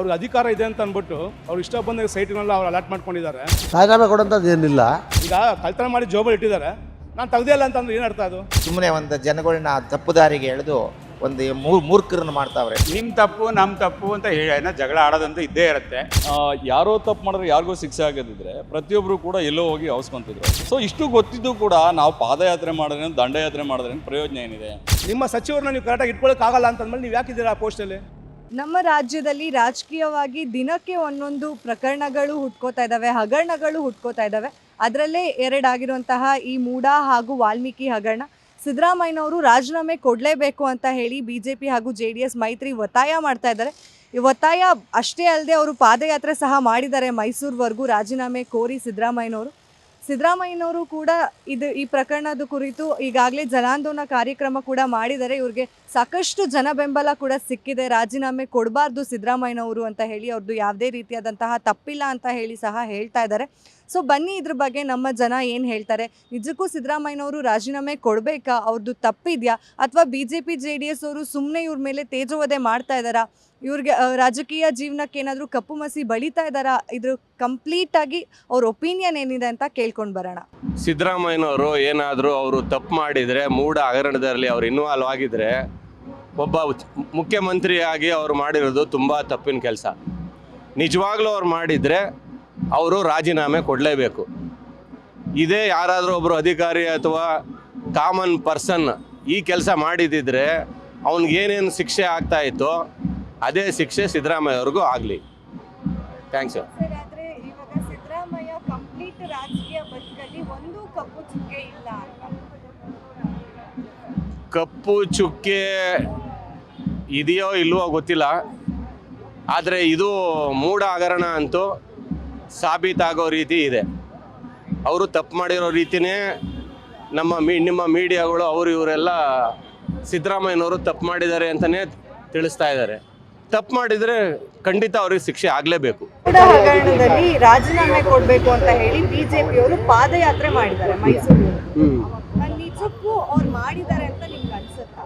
ಅವ್ರಿಗೆ ಅಧಿಕಾರ ಇದೆ ಅಂತ ಅಂದ್ಬಿಟ್ಟು ಅವ್ರು ಇಷ್ಟ ಬಂದ ಸೈಟ್ಗಳನ್ನ ಅವ್ರು ಅಲಾಟ್ ಮಾಡ್ಕೊಂಡಿದ್ದಾರೆ. ರಾಜೀನಾಮೆ ಕೊಡೋಂಥದ್ದು ಏನಿಲ್ಲ. ಈಗ ಕಳ್ತನ ಮಾಡಿ ಜೋಬಲ್ಲಿ ಇಟ್ಟಿದ್ದಾರೆ. ನಾನು ತೆಗ್ದೇ ಇಲ್ಲ ಅಂತಂದ್ರೆ ಏನು ಅರ್ಥ ಅದು? ಸುಮ್ಮನೆ ಒಂದು ಜನಗಳನ್ನ ತಪ್ಪು ದಾರಿಗೆ ಎಳೆದು ಒಂದು ಮೂರ್ ಮೂರ್ಖರನ್ನು ಮಾಡ್ತಾವ್ರೆ. ನಿಮ್ಮ ತಪ್ಪು ನಮ್ಮ ತಪ್ಪು ಅಂತ ಹೇಳಿ ಏನೋ ಜಗಳ ಆಡೋದಂತ ಇದ್ದೇ ಇರುತ್ತೆ. ಆ, ಯಾರೋ ತಪ್ಪು ಮಾಡಿದ್ರೆ ಯಾರಿಗೋ ಶಿಕ್ಷೆ ಆಗದಿದ್ರೆ ಪ್ರತಿಯೊಬ್ಬರು ಕೂಡ ಎಲ್ಲೋ ಹೋಗಿ ಅವಸ್ಕೊಂತಿದ್ರು ಸೊ ಇಷ್ಟು ಗೊತ್ತಿದ್ದು ಕೂಡ ನಾವು ಪಾದಯಾತ್ರೆ ಮಾಡಿದ್ರೆ ದಂಡಯಾತ್ರೆ ಮಾಡಿದ್ರೆ ಪ್ರಯೋಜನ ಏನಿದೆ? ನಿಮ್ಮ ಸಚಿವರನ್ನ ನೀವು ಕರೆಕ್ಟಾಗಿ ಇಟ್ಕೊಳ್ಳೋಕ್ಕಾಗಲ್ಲ ಅಂತಂದ್ಮೇಲೆ ನೀವು ಯಾಕಿದ್ದೀರಾ ಆ ಪೋಸ್ಟಲ್ಲಿ ನಮ್ಮ ರಾಜ್ಯದಲ್ಲಿ ರಾಜಕೀಯವಾಗಿ ದಿನಕ್ಕೆ ಒಂದೊಂದು ಪ್ರಕರಣಗಳು ಹುಟ್ಕೋತಾ ಇದ್ದಾವೆ ಹಗರಣಗಳು ಹುಟ್ಕೋತಾ ಇದ್ದಾವೆ ಅದರಲ್ಲೇ ಎರಡಾಗಿರುವಂತಹ ಈ ಮೂಡಾ ಹಾಗೂ ವಾಲ್ಮೀಕಿ ಹಗರಣ. ಸಿದ್ದರಾಮಯ್ಯನವರು ರಾಜೀನಾಮೆ ಕೊಡಲೇಬೇಕು ಅಂತ ಹೇಳಿ ಬಿ ಜೆ ಪಿ ಹಾಗೂ ಜೆ ಡಿ ಎಸ್ ಮೈತ್ರಿ ಒತ್ತಾಯ ಮಾಡ್ತಾ ಇದ್ದಾರೆ. ಈ ಒತ್ತಾಯ ಅಷ್ಟೇ ಅಲ್ಲದೆ ಅವರು ಪಾದಯಾತ್ರೆ ಸಹ ಮಾಡಿದ್ದಾರೆ ಮೈಸೂರುವರೆಗೂ ರಾಜೀನಾಮೆ ಕೋರಿ ಸಿದ್ದರಾಮಯ್ಯನವರು. ಸಿದ್ದರಾಮಯ್ಯನವರು ಕೂಡ ಇದು ಈ ಪ್ರಕರಣದ ಕುರಿತು ಈಗಾಗಲೇ ಜನಾಂದೋಲನ ಕಾರ್ಯಕ್ರಮ ಕೂಡ ಮಾಡಿದ್ದಾರೆ. ಇವ್ರಿಗೆ ಸಾಕಷ್ಟು ಜನ ಬೆಂಬಲ ಕೂಡ ಸಿಕ್ಕಿದೆ. ರಾಜೀನಾಮೆ ಕೊಡಬಾರ್ದು ಸಿದ್ದರಾಮಯ್ಯನವರು ಅಂತ ಹೇಳಿ ಅವ್ರದ್ದು ಯಾವುದೇ ರೀತಿಯಾದಂತಹ ತಪ್ಪಿಲ್ಲ ಅಂತ ಹೇಳಿ ಸಹ ಹೇಳ್ತಾ ಇದ್ದಾರೆ. ಸೊ ಬನ್ನಿ ಇದ್ರ ಬಗ್ಗೆ ನಮ್ಮ ಜನ ಏನು ಹೇಳ್ತಾರೆ? ನಿಜಕ್ಕೂ ಸಿದ್ದರಾಮಯ್ಯನವರು ರಾಜೀನಾಮೆ ಕೊಡಬೇಕಾ? ಅವ್ರದ್ದು ತಪ್ಪಿದೆಯಾ? ಅಥವಾ B J P J D S ಅವರು ಸುಮ್ಮನೆ ಇವ್ರ ಮೇಲೆ ತೇಜೋವಧೆ ಮಾಡ್ತಾ ಇದ್ದಾರಾ? ಇವ್ರಿಗೆ ರಾಜಕೀಯ ಜೀವನಕ್ಕೆ ಏನಾದರೂ ಕಪ್ಪು ಮಸಿ ಬಳಿತಾ ಇದ್ದಾರಾ? ಇದ್ರ ಕಂಪ್ಲೀಟಾಗಿ ಅವ್ರ ಒಪಿನಿಯನ್ ಏನಿದೆ ಅಂತ ಕೇಳ್ಕೊಂಡು ಬರೋಣ. ಸಿದ್ದರಾಮಯ್ಯನವರು ಏನಾದರೂ ಅವರು ತಪ್ಪು ಮಾಡಿದರೆ, ಮೂಢ ಹಗರಣದಲ್ಲಿ ಅವ್ರು ಇನ್ವಾಲ್ವ್ ಆಗಿದ್ರೆ, ಒಬ್ಬ ಮುಖ್ಯಮಂತ್ರಿಯಾಗಿ ಅವರು ಮಾಡಿರೋದು ತುಂಬ ತಪ್ಪಿನ ಕೆಲಸ. ನಿಜವಾಗ್ಲೂ ಅವ್ರು ಮಾಡಿದರೆ ಅವರು ರಾಜೀನಾಮೆ ಕೊಡಲೇಬೇಕು. ಇದೇ ಯಾರಾದರೂ ಒಬ್ಬರು ಅಧಿಕಾರಿ ಅಥವಾ ಕಾಮನ್ ಪರ್ಸನ್ ಈ ಕೆಲಸ ಮಾಡಿದಿದ್ರೆ, ಅವ್ನಿಗೇನೇನು ಶಿಕ್ಷೆ ಆಗ್ತಾ ಇತ್ತೋ ಅದೇ ಶಿಕ್ಷೆ ಸಿದ್ದರಾಮಯ್ಯ ಅವ್ರಿಗೂ ಆಗಲಿ. ಥ್ಯಾಂಕ್ಸ್ ಸರ್ ಸರ್ ಆದ್ರೆ ಇವಾಗ ಸಿದ್ದರಾಮಯ್ಯ ಕಂಪ್ಲೀಟ್ ರಾಜಕೀಯ ಬದುಕಲ್ಲಿ ಒಂದು ಕಪ್ಪು ಚುಕ್ಕೆ ಇಲ್ಲ ಕಪ್ಪು ಚುಕ್ಕೆ ಇದೆಯೋ ಇಲ್ವೋ ಗೊತ್ತಿಲ್ಲ. ಆದರೆ ಇದು ಮೂಢ ಹಗರಣ ಅಂತೂ ಸಾಬೀತಾಗೋ ರೀತಿ ಇದೆ. ಅವರು ತಪ್ಪು ಮಾಡಿರೋ ರೀತಿನೇ ನಮ್ಮ ಮೀ ನಿಮ್ಮ ಮೀಡಿಯಾಗಳು ಅವರು ಇವರೆಲ್ಲ ಸಿದ್ದರಾಮಯ್ಯನವರು ತಪ್ಪು ಮಾಡಿದ್ದಾರೆ ಅಂತಲೇ ತಿಳಿಸ್ತಾ ಇದ್ದಾರೆ. ತಪ್ಪು ಮಾಡಿದರೆ ಖಂಡಿತ ಅವ್ರಿಗೆ ಶಿಕ್ಷೆ ಆಗಲೇಬೇಕು. ಕೂಡ ಹಗರಣದಲ್ಲಿ ರಾಜೀನಾಮೆ ಕೊಡಬೇಕು ಅಂತ ಹೇಳಿ ಬಿಜೆಪಿಯವರು ಪಾದಯಾತ್ರೆ ಮಾಡಿದ್ದಾರೆ ಮೈಸೂರು ನಿಜಕ್ಕೂ ಅವ್ರು ಮಾಡಿದ್ದಾರೆ ಅಂತ ನಿಮ್ಗೆ ಅನ್ಸುತ್ತಾ?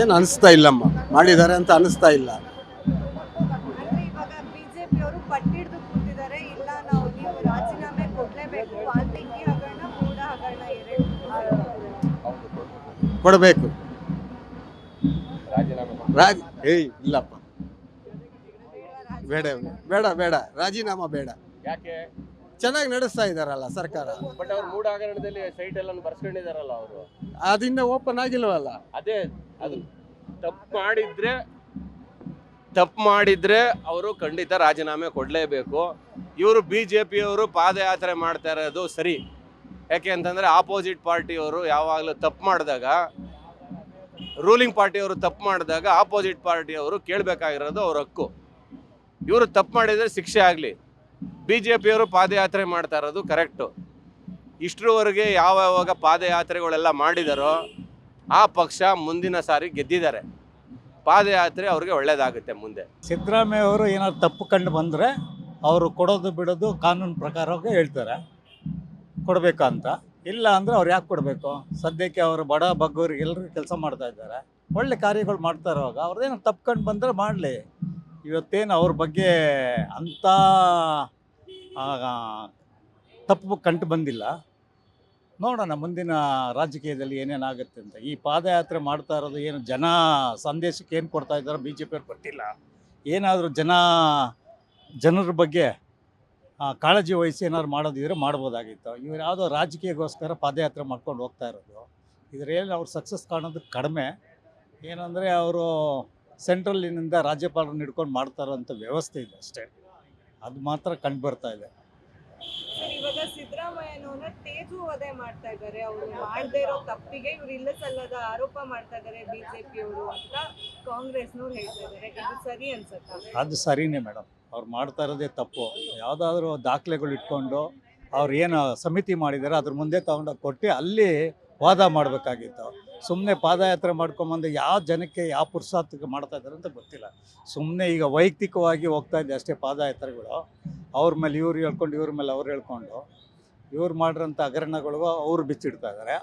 ಏನು ಅನಿಸ್ತಾ ಇಲ್ಲಮ್ಮ. ಮಾಡಿದ್ದಾರೆ ಅಂತ ಅನಿಸ್ತಾ ಇಲ್ಲ. ಅಂದ್ರೆ ಇವಾಗ ಬಿಜೆಪಿಯವರು ಪಟ್ಟಿಡ್ದು ಕೂತಿದ್ದಾರೆ ಇಲ್ಲ ನಾವು ನೀವು ರಾಜೀನಾಮೆ ಕೊಡಲೇಬೇಕು ವಾಲ್ಮೀಕಿ ಹಗರಣ ಮೂಡ ಹಗರಣ ಎರಡು. ಕೊಡಬೇಕು. ರಾಜ ಏಯ್ ಇಲ್ಲಪ್ಪ. ಬೇಡ ಬೇಡ ಬೇಡ ರಾಜೀನಾಮಾ ಬೇಡ. ಯಾಕೆ? ಚೆನ್ನಾಗಿ ನಡೆಸ್ತಾ ಇದ್ದಾರಲ್ಲ ಸರ್ಕಾರ. ಬಟ್ ಅವ್ರು ಮೂಡ ಹಗರಣದಲ್ಲಿ ಸೈಟ್ ಎಲ್ಲ ಬರ್ಸ್ಕೊಂಡಿದಾರಲ್ಲ ಅವರು. ಅದಿನ್ನ ಓಪನ್ ಆಗಿಲ್ವಲ್ಲ? ಅದೇ ಅದು ತಪ್ಪು ಮಾಡಿದ್ರೆ ತಪ್ಪು ಮಾಡಿದ್ರೆ ಅವರು ಖಂಡಿತ ರಾಜೀನಾಮೆ ಕೊಡಲೇಬೇಕು. ಇವರು ಬಿ ಜೆ ಪಿಯವರು ಪಾದಯಾತ್ರೆ ಮಾಡ್ತಾ ಇರೋದು ಸರಿ. ಯಾಕೆ ಅಂತಂದರೆ ಆಪೋಸಿಟ್ ಪಾರ್ಟಿಯವರು ಯಾವಾಗಲೂ ತಪ್ಪು ಮಾಡಿದಾಗ ರೂಲಿಂಗ್ ಪಾರ್ಟಿಯವರು ತಪ್ಪು ಮಾಡಿದಾಗ ಆಪೋಸಿಟ್ ಪಾರ್ಟಿಯವರು ಕೇಳಬೇಕಾಗಿರೋದು ಅವ್ರ ಹಕ್ಕು. ಇವರು ತಪ್ಪು ಮಾಡಿದರೆ ಶಿಕ್ಷೆ ಆಗಲಿ. ಬಿ ಜೆ ಪಿಯವರು ಪಾದಯಾತ್ರೆ ಮಾಡ್ತಾ ಇರೋದು ಕರೆಕ್ಟು. ಇಷ್ಟರವರೆಗೆ ಯಾವ ಯಾವಾಗ ಪಾದಯಾತ್ರೆಗಳೆಲ್ಲ ಮಾಡಿದಾರೋ ಆ ಪಕ್ಷ ಮುಂದಿನ ಸಾರಿ ಗೆದ್ದಿದ್ದಾರೆ. ಪಾದಯಾತ್ರೆ ಅವ್ರಿಗೆ ಒಳ್ಳೇದಾಗುತ್ತೆ ಮುಂದೆ. ಸಿದ್ದರಾಮಯ್ಯ ಅವರು ಏನಾದ್ರು ತಪ್ಪು ಕಂಡು ಬಂದರೆ ಅವರು ಕೊಡೋದು ಬಿಡೋದು ಕಾನೂನು ಪ್ರಕಾರವಾಗಿ ಹೇಳ್ತಾರೆ. ಕೊಡಬೇಕಂತ. ಇಲ್ಲ ಅಂದರೆ ಅವ್ರು ಯಾಕೆ ಕೊಡಬೇಕು? ಸದ್ಯಕ್ಕೆ ಅವರು ಬಡ ಬಗ್ಗವ್ರಿಗೆ ಎಲ್ಲರಿಗೂ ಕೆಲಸ ಮಾಡ್ತಾ ಇದ್ದಾರೆ. ಒಳ್ಳೆ ಕಾರ್ಯಗಳು ಮಾಡ್ತಾ ಇರುವಾಗ ಅವ್ರದ್ದೇನು ತಪ್ಕೊಂಡು ಕಂಡು ಬಂದರೆ ಮಾಡಲಿ. ಇವತ್ತೇನು ಅವ್ರ ಬಗ್ಗೆ ಅಂಥ ತಪ್ಪು ಕಂಡು ಬಂದಿಲ್ಲ. ನೋಡೋಣ ಮುಂದಿನ ರಾಜಕೀಯದಲ್ಲಿ ಏನೇನಾಗುತ್ತೆ ಅಂತ. ಈ ಪಾದಯಾತ್ರೆ ಮಾಡ್ತಾ ಇರೋದು ಏನು ಜನ ಸಂದೇಶಕ್ಕೆ ಏನು ಕೊಡ್ತಾ ಇದ್ದಾರೋ ಬಿ ಜೆ ಪಿಯವ್ರು ಗೊತ್ತಿಲ್ಲ ಏನಾದರೂ ಜನ, ಜನರ ಬಗ್ಗೆ ಕಾಳಜಿ ವಹಿಸಿ ಏನಾದ್ರು ಮಾಡೋದಿದ್ರೆ ಮಾಡ್ಬೋದಾಗಿತ್ತು. ಇವ್ರು ಯಾವುದೋ ರಾಜಕೀಯಗೋಸ್ಕರ ಪಾದಯಾತ್ರೆ ಮಾಡ್ಕೊಂಡು ಹೋಗ್ತಾ ಇರೋದು. ಇದರಲ್ಲಿ ಅವ್ರು ಸಕ್ಸಸ್ ಕಾಣೋದು ಕಡಿಮೆ. ಏನಂದರೆ ಅವರು ಸೆಂಟ್ರಲ್ಲಿನಿಂದ ರಾಜ್ಯಪಾಲರನ್ನ ಹಿಡ್ಕೊಂಡು ಮಾಡ್ತಾ ಇರೋಂಥ ವ್ಯವಸ್ಥೆ ಇದೆ ಅಷ್ಟೇ. ಅದು ಮಾತ್ರ ಕಂಡು ಬರ್ತಾ ಇದೆ. ಸರ್ ಇವಾಗ ಸಿದ್ದರಾಮಯ್ಯನವ್ರನ್ನ ತೇಜು ವಧೆ ಮಾಡ್ತಾ ಇದ್ದಾರೆ. ಅವರು ಮಾಡದೇ ಇರೋ ತಪ್ಪಿಗೆ ಇವ್ರು ಇಲ್ಲ ಸಲ್ಲದ ಆರೋಪ ಮಾಡ್ತಾ ಇದ್ದಾರೆ ಬಿಜೆಪಿಯವರು ಅಂತ ಕಾಂಗ್ರೆಸ್ನವ್ರು ಹೇಳ್ತಾ ಇದ್ದಾರೆ. ಇದು ಸರಿ ಅನ್ಸುತ್ತಾ? ಅದು ಸರಿನೇ ಮೇಡಮ್. ಅವ್ರು ಮಾಡ್ತಾ ಇರೋದೇ ತಪ್ಪು. ಯಾವುದಾದ್ರೂ ದಾಖಲೆಗಳು ಇಟ್ಕೊಂಡು ಅವ್ರು ಏನು ಸಮಿತಿ ಮಾಡಿದ್ದಾರೆ ಅದ್ರ ಮುಂದೆ ತಗೊಂಡೋಗಿ ಕೊಟ್ಟು ಅಲ್ಲಿ ವಾದ ಮಾಡಬೇಕಾಗಿತ್ತು. ಸುಮ್ಮನೆ ಪಾದಯಾತ್ರೆ ಮಾಡ್ಕೊಂಬಂದು ಯಾವ ಜನಕ್ಕೆ ಯಾವ ಪುರುಷಾರ್ಥಕ್ಕೆ ಮಾಡ್ತಾ ಇದ್ದಾರೆ ಅಂತ ಗೊತ್ತಿಲ್ಲ. ಸುಮ್ಮನೆ ಈಗ ವೈಯಕ್ತಿಕವಾಗಿ ಹೋಗ್ತಾ ಇದೆ ಅಷ್ಟೇ ಪಾದಯಾತ್ರೆಗಳು. ಅವ್ರ ಮೇಲೆ ಇವ್ರು ಹೇಳ್ಕೊಂಡು ಇವ್ರ ಮೇಲೆ ಅವ್ರು ಹೇಳ್ಕೊಂಡು ಇವ್ರು ಮಾಡಿರೋಂಥ ಹಗರಣಗಳಿಗೂ ಅವ್ರು ಬಿಚ್ಚಿಡ್ತಾ ಇದ್ದಾರೆ.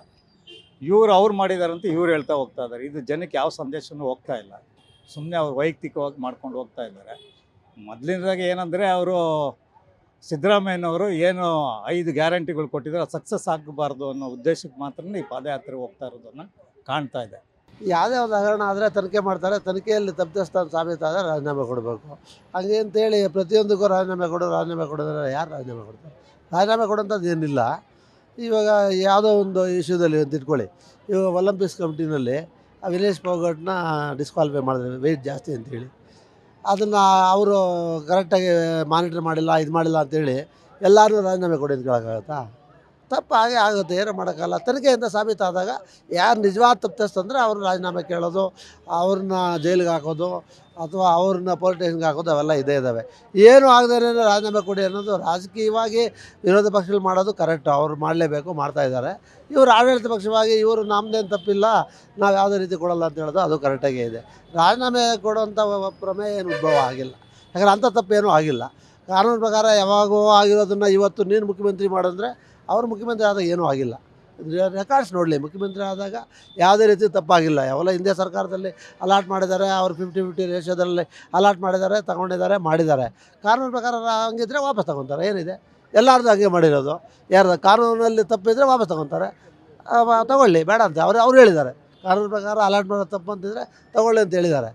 ಇವ್ರು ಅವ್ರು ಮಾಡಿದಾರಂತ ಇವ್ರು ಹೇಳ್ತಾ ಹೋಗ್ತಾ ಇದ್ದಾರೆ. ಇದು ಜನಕ್ಕೆ ಯಾವ ಸಂದೇಶವೂ ಹೋಗ್ತಾ ಇಲ್ಲ. ಸುಮ್ಮನೆ ಅವ್ರು ವೈಯಕ್ತಿಕವಾಗಿ ಮಾಡ್ಕೊಂಡು ಹೋಗ್ತಾ ಇದ್ದಾರೆ. ಮೊದಲಿನದಾಗಿ ಏನಂದರೆ ಅವರು ಸಿದ್ದರಾಮಯ್ಯನವರು ಏನು ಐದು ಗ್ಯಾರಂಟಿಗಳು ಕೊಟ್ಟಿದ್ದಾರೆ ಸಕ್ಸಸ್ ಆಗಬಾರ್ದು ಅನ್ನೋ ಉದ್ದೇಶಕ್ಕೆ ಮಾತ್ರ ಈ ಪಾದಯಾತ್ರೆ ಹೋಗ್ತಾ ಇರೋದನ್ನು ಕಾಣ್ತಾ ಇದೆ. ಯಾವುದೇ ಒಂದು ಹಗರಣ ಆದರೆ ತನಿಖೆ ಮಾಡ್ತಾರೆ, ತನಿಖೆಯಲ್ಲಿ ತಪ್ಪಿಸ್ತಾನೆ ಸಾಬೀತಾದರೆ ರಾಜೀನಾಮೆ ಕೊಡಬೇಕು. ಹಾಗೆ ಅಂತೇಳಿ ಪ್ರತಿಯೊಂದಕ್ಕೂ ರಾಜೀನಾಮೆ ಕೊಡು, ರಾಜೀನಾಮೆ ಕೊಡೋದ್ರೆ ಯಾರು ರಾಜೀನಾಮೆ ಕೊಡ್ತಾರೆ? ರಾಜೀನಾಮೆ ಕೊಡೋಂಥದ್ದು ಏನಿಲ್ಲ. ಇವಾಗ ಯಾವುದೋ ಒಂದು ಇಶ್ಯೂದಲ್ಲಿ ಒಂದು ಇಟ್ಕೊಳ್ಳಿ. ಇವಾಗ ಒಲಂಪಿಕ್ಸ್ ಕಮಿಟಿನಲ್ಲಿ ವಿನೇಶ್ ಫೋಗಟ್ನ ಡಿಸ್ಕ್ವಾಲಿಫೈ ಮಾಡಿದ್ರೆ ವೆಯ್ಟ್ ಜಾಸ್ತಿ ಅಂತೇಳಿ. ಅದನ್ನು ಅವರು ಕರೆಕ್ಟಾಗಿ ಮಾನಿಟ್ರ್ ಮಾಡಿಲ್ಲ ಇದು ಮಾಡಿಲ್ಲ ಅಂತೇಳಿ ಎಲ್ಲರೂ ರಾಜೀನಾಮೆ ಕೊಡಿ ಅಂತ ಕೇಳೋಕ್ಕಾಗತ್ತಾ? ತಪ್ಪು ಹಾಗೆ ಆಗುತ್ತೆ, ಏನೂ ಮಾಡೋಕ್ಕಲ್ಲ ತನಿಖೆಯಿಂದ ಸಾಬೀತಾದಾಗ ಯಾರು ನಿಜವಾದ ತಪ್ಪಿಸ್ತಂದ್ರೆ ಅವ್ರನ್ನ ರಾಜೀನಾಮೆ ಕೇಳೋದು, ಅವ್ರನ್ನ ಜೈಲಿಗೆ ಹಾಕೋದು, ಅಥವಾ ಅವ್ರನ್ನ ಪೊಲೀಸ್ ಸ್ಟೇಷನ್ಗೆ ಹಾಕೋದು, ಅವೆಲ್ಲ ಇದೇ ಇದ್ದಾವೆ ಏನು ಆಗದೇ ರಾಜೀನಾಮೆ ಕೊಡಿ ಅನ್ನೋದು ರಾಜಕೀಯವಾಗಿ ವಿರೋಧ ಪಕ್ಷಗಳು ಮಾಡೋದು ಕರೆಕ್ಟು ಅವ್ರು ಮಾಡಲೇಬೇಕು, ಮಾಡ್ತಾ ಇದ್ದಾರೆ. ಇವರು ಆಡಳಿತ ಪಕ್ಷವಾಗಿ, ಇವರು ನಮ್ಮದೇನು ತಪ್ಪಿಲ್ಲ, ನಾವು ಯಾವುದೇ ರೀತಿ ಕೊಡಲ್ಲ ಅಂತ ಹೇಳೋದು ಅದು ಕರೆಕ್ಟಾಗೇ ಇದೆ. ರಾಜೀನಾಮೆ ಕೊಡುವಂಥ ಪ್ರಮೇಯ ಏನು ಉದ್ಭವ ಆಗಿಲ್ಲ. ಯಾಕಂದರೆ ಅಂಥ ತಪ್ಪೇನೂ ಆಗಿಲ್ಲ. ಕಾನೂನು ಪ್ರಕಾರ ಯಾವಾಗೋ ಆಗಿರೋದನ್ನು ಇವತ್ತು ನೀನು ಮುಖ್ಯಮಂತ್ರಿ ಮಾಡಂದರೆ ಅವ್ರು ಮುಖ್ಯಮಂತ್ರಿ ಆದಾಗ ಏನೂ ಆಗಿಲ್ಲ. ರೆಕಾರ್ಡ್ಸ್ ನೋಡಲಿ, ಮುಖ್ಯಮಂತ್ರಿ ಆದಾಗ ಯಾವುದೇ ರೀತಿ ತಪ್ಪಾಗಿಲ್ಲ. ಯಾವೆಲ್ಲ ಹಿಂದೆ ಸರ್ಕಾರದಲ್ಲಿ ಅಲಾಟ್ ಮಾಡಿದ್ದಾರೆ, ಅವ್ರು ಫಿಫ್ಟಿ ಫಿಫ್ಟಿ ರೇಷ್ಯೋದಲ್ಲಿ ಅಲಾಟ್ ಮಾಡಿದ್ದಾರೆ, ತಗೊಂಡಿದ್ದಾರೆ, ಮಾಡಿದ್ದಾರೆ. ಕಾನೂನು ಪ್ರಕಾರ ಹಂಗಿದ್ರೆ ವಾಪಸ್ ತಗೊತಾರೆ, ಏನಿದೆ? ಎಲ್ಲರದ್ದು ಹಂಗೆ ಮಾಡಿರೋದು. ಯಾರ್ದು ಕಾನೂನಲ್ಲಿ ತಪ್ಪಿದ್ರೆ ವಾಪಸ್ ತಗೊತಾರೆ. ತಗೊಳ್ಳಿ, ಬೇಡ ಅಂತ ಅವ್ರು ಅವ್ರು ಹೇಳಿದ್ದಾರೆ. ಕಾನೂನು ಪ್ರಕಾರ ಅಲಾಟ್ ಮಾಡೋದು ತಪ್ಪು ಅಂತಿದ್ರೆ ತಗೊಳ್ಳಿ ಅಂತ ಹೇಳಿದ್ದಾರೆ.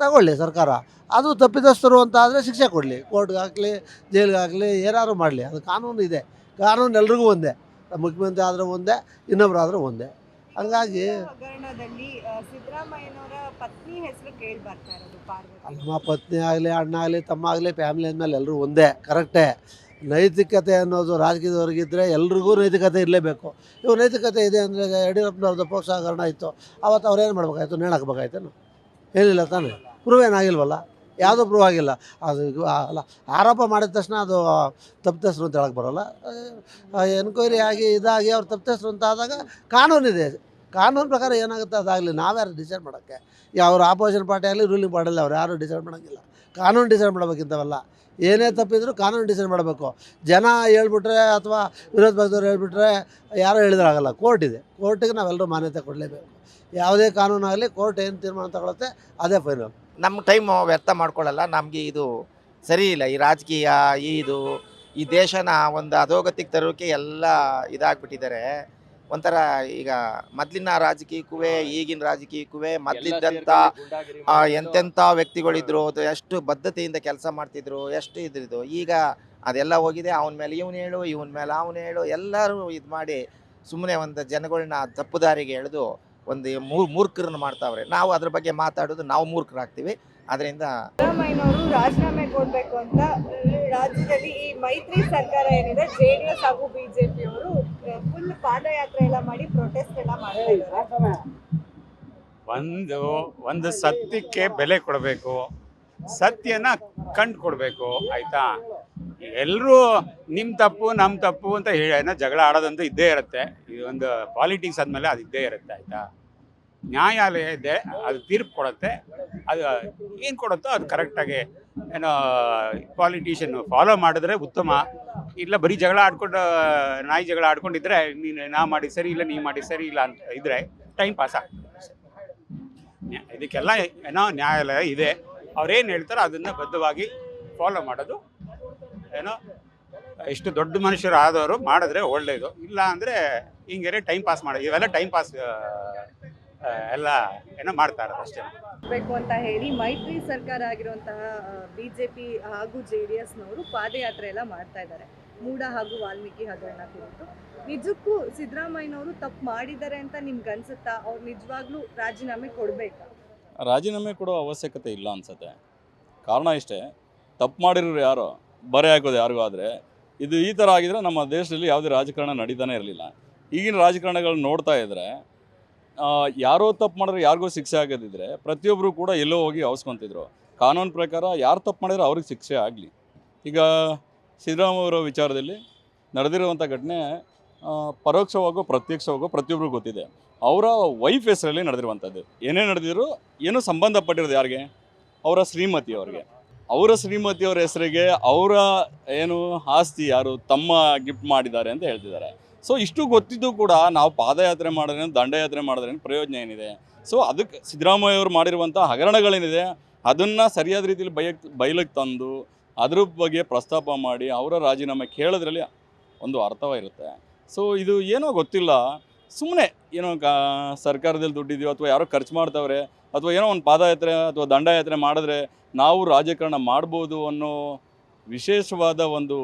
ತಗೊಳ್ಳಿ ಸರ್ಕಾರ. ಅದು ತಪ್ಪಿತಸ್ಥರು ಅಂತ ಆದರೆ ಶಿಕ್ಷೆ ಕೊಡಲಿ. ಕೋರ್ಟ್ಗಾಗಲಿ, ಜೈಲಿಗಾಗಲಿ, ಏನಾದ್ರು ಮಾಡಲಿ. ಅದು ಕಾನೂನು ಇದೆ. ಕಾನೂನು ಎಲ್ರಿಗೂ ಒಂದೇ. ಮುಖ್ಯಮಂತ್ರಿ ಆದರೂ ಒಂದೇ ಇನ್ನೊಬ್ರು ಆದರೂ ಒಂದೇ. ಹಂಗಾಗಿ ಹಗರಣದಲ್ಲಿ ಆ, ಸಿದ್ದರಾಮಯ್ಯನವರ ಪತ್ನಿ ಹೆಸರು ಕೇಳಿ ಬರ್ತಾ ಇರೋದು ಪಾರ್ವತಿ. ನಮ್ಮ ಪತ್ನಿ ಆಗಲಿ ಅಣ್ಣ ಆಗಲಿ ತಮ್ಮ ಆಗಲಿ ಫ್ಯಾಮಿಲಿ ಅಂದಮೇಲೆ ಎಲ್ಲರೂ ಒಂದೇ ಕರೆಕ್ಟೇ. ನೈತಿಕತೆ ಅನ್ನೋದು ರಾಜಕೀಯದವ್ರಿಗಿದ್ದರೆ ಎಲ್ರಿಗೂ ನೈತಿಕತೆ ಇರಲೇಬೇಕು. ಇವಾಗ ನೈತಿಕತೆ ಇದೆ ಅಂದರೆ ಯಡಿಯೂರಪ್ಪನವ್ರದ್ದು ಪೋಕ್ಷ ಹಗರಣ ಇತ್ತು ಅವತ್ತು ಅವ್ರೇನು ಮಾಡ್ಬೇಕಾಯ್ತು? ನೇಣು ಹಾಕ್ಬೇಕಾಯ್ತೇನು ಏನಿಲ್ಲ ತಾನೇ. ಪ್ರೂವ್ ಏನಾಗಿಲ್ವಲ್ಲ? ಯಾವುದೂ ಪ್ರೂವ್ ಆಗಿಲ್ಲ. ಅದು ಅಲ್ಲ, ಆರೋಪ ಮಾಡಿದ ತಕ್ಷಣ ಅದು ತಪ್ಪಿತಸ್ಥರು ಅಂತ ಹೇಳಕ್ಕೆ ಬರೋಲ್ಲ. ಎನ್ಕ್ವೈರಿ ಆಗಿ ಇದಾಗಿ ಅವ್ರು ತಪ್ಪಿತಸ್ಥರು ಅಂತ ಆದಾಗ ಕಾನೂನಿದೆ ಕಾನೂನು ಪ್ರಕಾರ ಏನಾಗುತ್ತೆ ಅದಾಗಲಿ, ನಾವ್ಯಾರು ಡಿಸೈಡ್ ಮಾಡೋಕ್ಕೆ? ಅವ್ರ ಆಪೋಸಿಷನ್ ಪಾರ್ಟಿ ಆಗಲಿ ರೂಲಿಂಗ್ ಪಾರ್ಟಿಯಲ್ಲಿ ಅವ್ರು ಯಾರು ಡಿಸೈಡ್ ಮಾಡೋಂಗಿಲ್ಲ. ಕಾನೂನು ಡಿಸೈಡ್ ಮಾಡಬೇಕಿಂತವಲ್ಲ ಏನೇ ತಪ್ಪಿದ್ರು ಕಾನೂನು ಡಿಸೈಡ್ ಮಾಡಬೇಕು. ಜನ ಹೇಳ್ಬಿಟ್ರೆ ಅಥವಾ ವಿರೋಧ ಪಕ್ಷದವ್ರು ಹೇಳ್ಬಿಟ್ರೆ ಯಾರೋ ಹೇಳಿದ್ರಾಗಲ್ಲ ಕೋರ್ಟ್ ಇದೆ. ಕೋರ್ಟಿಗೆ ನಾವೆಲ್ಲರೂ ಮಾನ್ಯತೆ ಕೊಡಲೇಬೇಕು. ಯಾವುದೇ ಕಾನೂನಾಗಲಿ ಕೋರ್ಟ್ ಏನು ತೀರ್ಮಾನ ತಗೊಳುತ್ತೆ, ಅದೇ ಫೈನಲ್ ನಮ್ಮ ಟೈಮ್ ವ್ಯರ್ಥ ಮಾಡ್ಕೊಳ್ಳಲ್ಲ. ನಮಗೆ ಇದು ಸರಿ ಇಲ್ಲ. ಈ ರಾಜಕೀಯ ಈ ಇದು ಈ ದೇಶನ ಒಂದು ಅಧೋಗತಿಗೆ ತರೋಕೆ ಎಲ್ಲ ಇದಾಗ್ಬಿಟ್ಟಿದ್ದಾರೆ. ಒಂಥರ ಈಗ ಮೊದಲಿನ ರಾಜಕೀಯಕ್ಕೂ ಈಗಿನ ರಾಜಕೀಯಕ್ಕೂ ಮೊದಲಿದ್ದಂಥ ಎಂತೆಂಥ ವ್ಯಕ್ತಿಗಳಿದ್ರು ಅದು ಎಷ್ಟು ಬದ್ಧತೆಯಿಂದ ಕೆಲಸ ಮಾಡ್ತಿದ್ರು ಎಷ್ಟು ಇದ್ರಿದ್ದು ಈಗ ಅದೆಲ್ಲ ಹೋಗಿದೆ. ಅವನ ಮೇಲೆ ಇವನು ಹೇಳು ಇವನ ಮೇಲೆ ಅವನು ಹೇಳು. ಎಲ್ಲರೂ ಇದು ಮಾಡಿ ಸುಮ್ಮನೆ ಒಂದು ಜನಗಳನ್ನ ತಪ್ಪು ದಾರಿಗೆ ಎಳೆದು ಒಂದು ಮೂರ್ ಮೂರ್ಖರನ್ನ ಮಾಡ್ತಾವ್ರೆ. ನಾವು ಅದ್ರ ಬಗ್ಗೆ ಮಾತಾಡೋದು ನಾವು ಮೂರ್ಖರಾಗ್ತೀವಿ. ಅದರಿಂದ ಸಿದ್ದರಾಮಯ್ಯನವರು ರಾಜೀನಾಮೆ ಕೊಡಬೇಕು ಅಂತ ರಾಜ್ಯದಲ್ಲಿ ಈ ಮೈತ್ರಿ ಸರ್ಕಾರ ಏನಿದೆ ಜೆ ಡಿ ಎಸ್ ಹಾಗೂ ಬಿಜೆಪಿ ಅವರು ಫುಲ್ ಪಾದಯಾತ್ರೆ ಎಲ್ಲ ಮಾಡಿ ಪ್ರೊಟೆಸ್ಟ್ ಎಲ್ಲ ಮಾಡ್ತಾ ಇದ್ದಾರೆ. ಒಂದು ಒಂದು ಸತ್ಯಕ್ಕೆ ಬೆಲೆ ಕೊಡಬೇಕು. ಸತ್ಯನ ಕಂಡುಕೊಡ್ಬೇಕು, ಆಯಿತಾ? ಎಲ್ಲರೂ ನಿಮ್ಮ ತಪ್ಪು ನಮ್ಮ ತಪ್ಪು ಅಂತ ಹೇಳಿ ಜಗಳ ಆಡೋದಂತೂ ಇದ್ದೇ ಇರುತ್ತೆ. ಇದು ಒಂದು ಪಾಲಿಟಿಕ್ಸ್ ಆದಮೇಲೆ ಅದು ಇದ್ದೇ ಇರುತ್ತೆ, ಆಯಿತಾ? ನ್ಯಾಯಾಲಯ ಇದೆ, ಅದು ತೀರ್ಪು ಕೊಡುತ್ತೆ. ಅದು ಏನು ಕೊಡುತ್ತೋ ಅದು ಕರೆಕ್ಟಾಗಿ ಏನೋ ಪಾಲಿಟಿಷಿಯನ್ ಫಾಲೋ ಮಾಡಿದ್ರೆ ಉತ್ತಮ. ಇಲ್ಲ ಬರೀ ಜಗಳ ಆಡ್ಕೊಂಡು, ನಾಯಿ ಜಗಳ ಆಡ್ಕೊಂಡಿದ್ರೆ ನೀನು ನಾ ಮಾಡಿ ಸರಿ ಇಲ್ಲ, ನೀ ಮಾಡಿ ಸರಿ ಇಲ್ಲ ಅಂತ ಇದ್ರೆ ಟೈಮ್ ಪಾಸ್ ಆಗ್ತದೆ. ಇದಕ್ಕೆಲ್ಲ ಏನೋ ನ್ಯಾಯಾಲಯ ಇದೆ. ಅವ್ರೇನು ಹೇಳ್ತಾರೋ ಅದನ್ನು ಬದ್ಧವಾಗಿ ಫಾಲೋ ಮಾಡೋದು. ಏನೋ, ಇಷ್ಟು ದೊಡ್ಡ ಮನುಷ್ಯರು ಆದವರು ಮಾಡಿದ್ರೆ ಒಳ್ಳೆಯದು ಇಲ್ಲ ಅಂದರೆ ಹಿಂಗೆ ಟೈಮ್ ಪಾಸ್ ಮಾಡೋದು ಇವೆಲ್ಲ ಟೈಮ್ ಪಾಸ್ ಎಲ್ಲ ಏನೋ ಮಾಡ್ತಾ ಇರೋದು ಅಷ್ಟೇ. ಬೇಕು ಅಂತ ಹೇಳಿ ಮೈತ್ರಿ ಸರ್ಕಾರ ಆಗಿರುವಂತಹ ಬಿಜೆಪಿ ಹಾಗೂ ಜೆ ಡಿ ಎಸ್ನವರು ಪಾದಯಾತ್ರೆ ಎಲ್ಲ ಮಾಡ್ತಾ ಇದ್ದಾರೆ. ಮೂಡ ಹಾಗೂ ವಾಲ್ಮೀಕಿ ಹಗರಣ ಕುರಿತು. ನಿಜಕ್ಕೂ ಸಿದ್ದರಾಮಯ್ಯನವರು ತಪ್ಪು ಮಾಡಿದ್ದಾರೆ ಅಂತ ನಿಮ್ಗೆ ಅನ್ಸುತ್ತಾ? ಅವ್ರು ನಿಜವಾಗ್ಲೂ ರಾಜೀನಾಮೆ ಕೊಡ್ಬೇಕಾ? ರಾಜೀನಾಮೆ ಕೊಡೋ ಅವಶ್ಯಕತೆ ಇಲ್ಲ ಅನ್ಸುತ್ತೆ. ಕಾರಣ ಇಷ್ಟೇ, ತಪ್ಪು ಮಾಡಿರೋರು ಯಾರು, ಬರೆ ಹಾಕೋದು ಯಾರಿಗೂ ಆದರೆ, ಇದು ಈ ಥರ ಆಗಿದ್ರೆ ನಮ್ಮ ದೇಶದಲ್ಲಿ ಯಾವುದೇ ರಾಜಕಾರಣ ನಡೀತಾನೆ ಇರಲಿಲ್ಲ. ಈಗಿನ ರಾಜಕಾರಣಗಳನ್ನ ನೋಡ್ತಾ ಇದ್ದರೆ ಯಾರೋ ತಪ್ಪು ಮಾಡಿದ್ರೆ ಯಾರಿಗೋ ಶಿಕ್ಷೆ ಆಗದಿದ್ದರೆ ಪ್ರತಿಯೊಬ್ಬರು ಕೂಡ ಎಲ್ಲೋ ಹೋಗಿ ಅವಸ್ಕೊತಿದ್ರು. ಕಾನೂನು ಪ್ರಕಾರ ಯಾರು ತಪ್ಪು ಮಾಡಿದ್ರೆ ಅವ್ರಿಗೆ ಶಿಕ್ಷೆ ಆಗಲಿ. ಈಗ ಸಿದ್ದರಾಮಯ್ಯವರ ವಿಚಾರದಲ್ಲಿ ನಡೆದಿರುವಂಥ ಘಟನೆ ಪರೋಕ್ಷವಾಗೋ, ಪ್ರತ್ಯಕ್ಷವಾಗೋ ಪ್ರತಿಯೊಬ್ಬರಿಗೂ ಗೊತ್ತಿದೆ. ಅವರ ವೈಫ್ ಹೆಸರಲ್ಲಿ ನಡೆದಿರುವಂಥದ್ದು. ಏನೇ ನಡೆದಿದ್ರು ಏನೋ ಸಂಬಂಧಪಟ್ಟಿರೋದು ಯಾರಿಗೆ? ಅವರ ಶ್ರೀಮತಿ ಅವ್ರಿಗೆ. ಅವರ ಶ್ರೀಮತಿಯವರ ಹೆಸರಿಗೆ ಅವರ ಏನು ಆಸ್ತಿ ಯಾರು, ತಮ್ಮ ಗಿಫ್ಟ್ ಮಾಡಿದ್ದಾರೆ ಅಂತ ಹೇಳ್ತಿದ್ದಾರೆ. ಸೊ ಇಷ್ಟು ಗೊತ್ತಿದ್ದು ಕೂಡ ನಾವು ಪಾದಯಾತ್ರೆ ಮಾಡಿದ್ರೆ, ದಂಡಯಾತ್ರೆ ಮಾಡಿದ್ರೆ ಪ್ರಯೋಜನ ಏನಿದೆ? ಸೊ ಅದಕ್ಕೆ ಸಿದ್ದರಾಮಯ್ಯ ಅವರು ಮಾಡಿರುವಂಥ ಹಗರಣಗಳೇನಿದೆ, ಅದನ್ನು ಸರಿಯಾದ ರೀತಿಯಲ್ಲಿ ಬಯಕ್ ಬಯಲಿಗೆ ತಂದು, ಅದ್ರ ಬಗ್ಗೆ ಪ್ರಸ್ತಾಪ ಮಾಡಿ, ಅವರ ರಾಜೀನಾಮೆ ಕೇಳೋದ್ರಲ್ಲಿ ಒಂದು ಅರ್ಥವಾಗಿರುತ್ತೆ ಸೊ ಇದು ಏನೋ ಗೊತ್ತಿಲ್ಲ. ಸುಮ್ಮನೆ ಏನೋ ಕಾ, ಸರ್ಕಾರದಲ್ಲಿ ದುಡ್ಡಿದೆಯೋ ಅಥವಾ ಯಾರೋ ಖರ್ಚು ಮಾಡ್ತಾವ್ರೆ, ಅಥವಾ ಏನೋ ಒಂದು ಪಾದಯಾತ್ರೆ ಅಥವಾ ದಂಡಯಾತ್ರೆ ಮಾಡಿದ್ರೆ ನಾವು ರಾಜಕಾರಣ ಮಾಡ್ಬೋದು ಅನ್ನೋ ವಿಶೇಷವಾದ ಒಂದು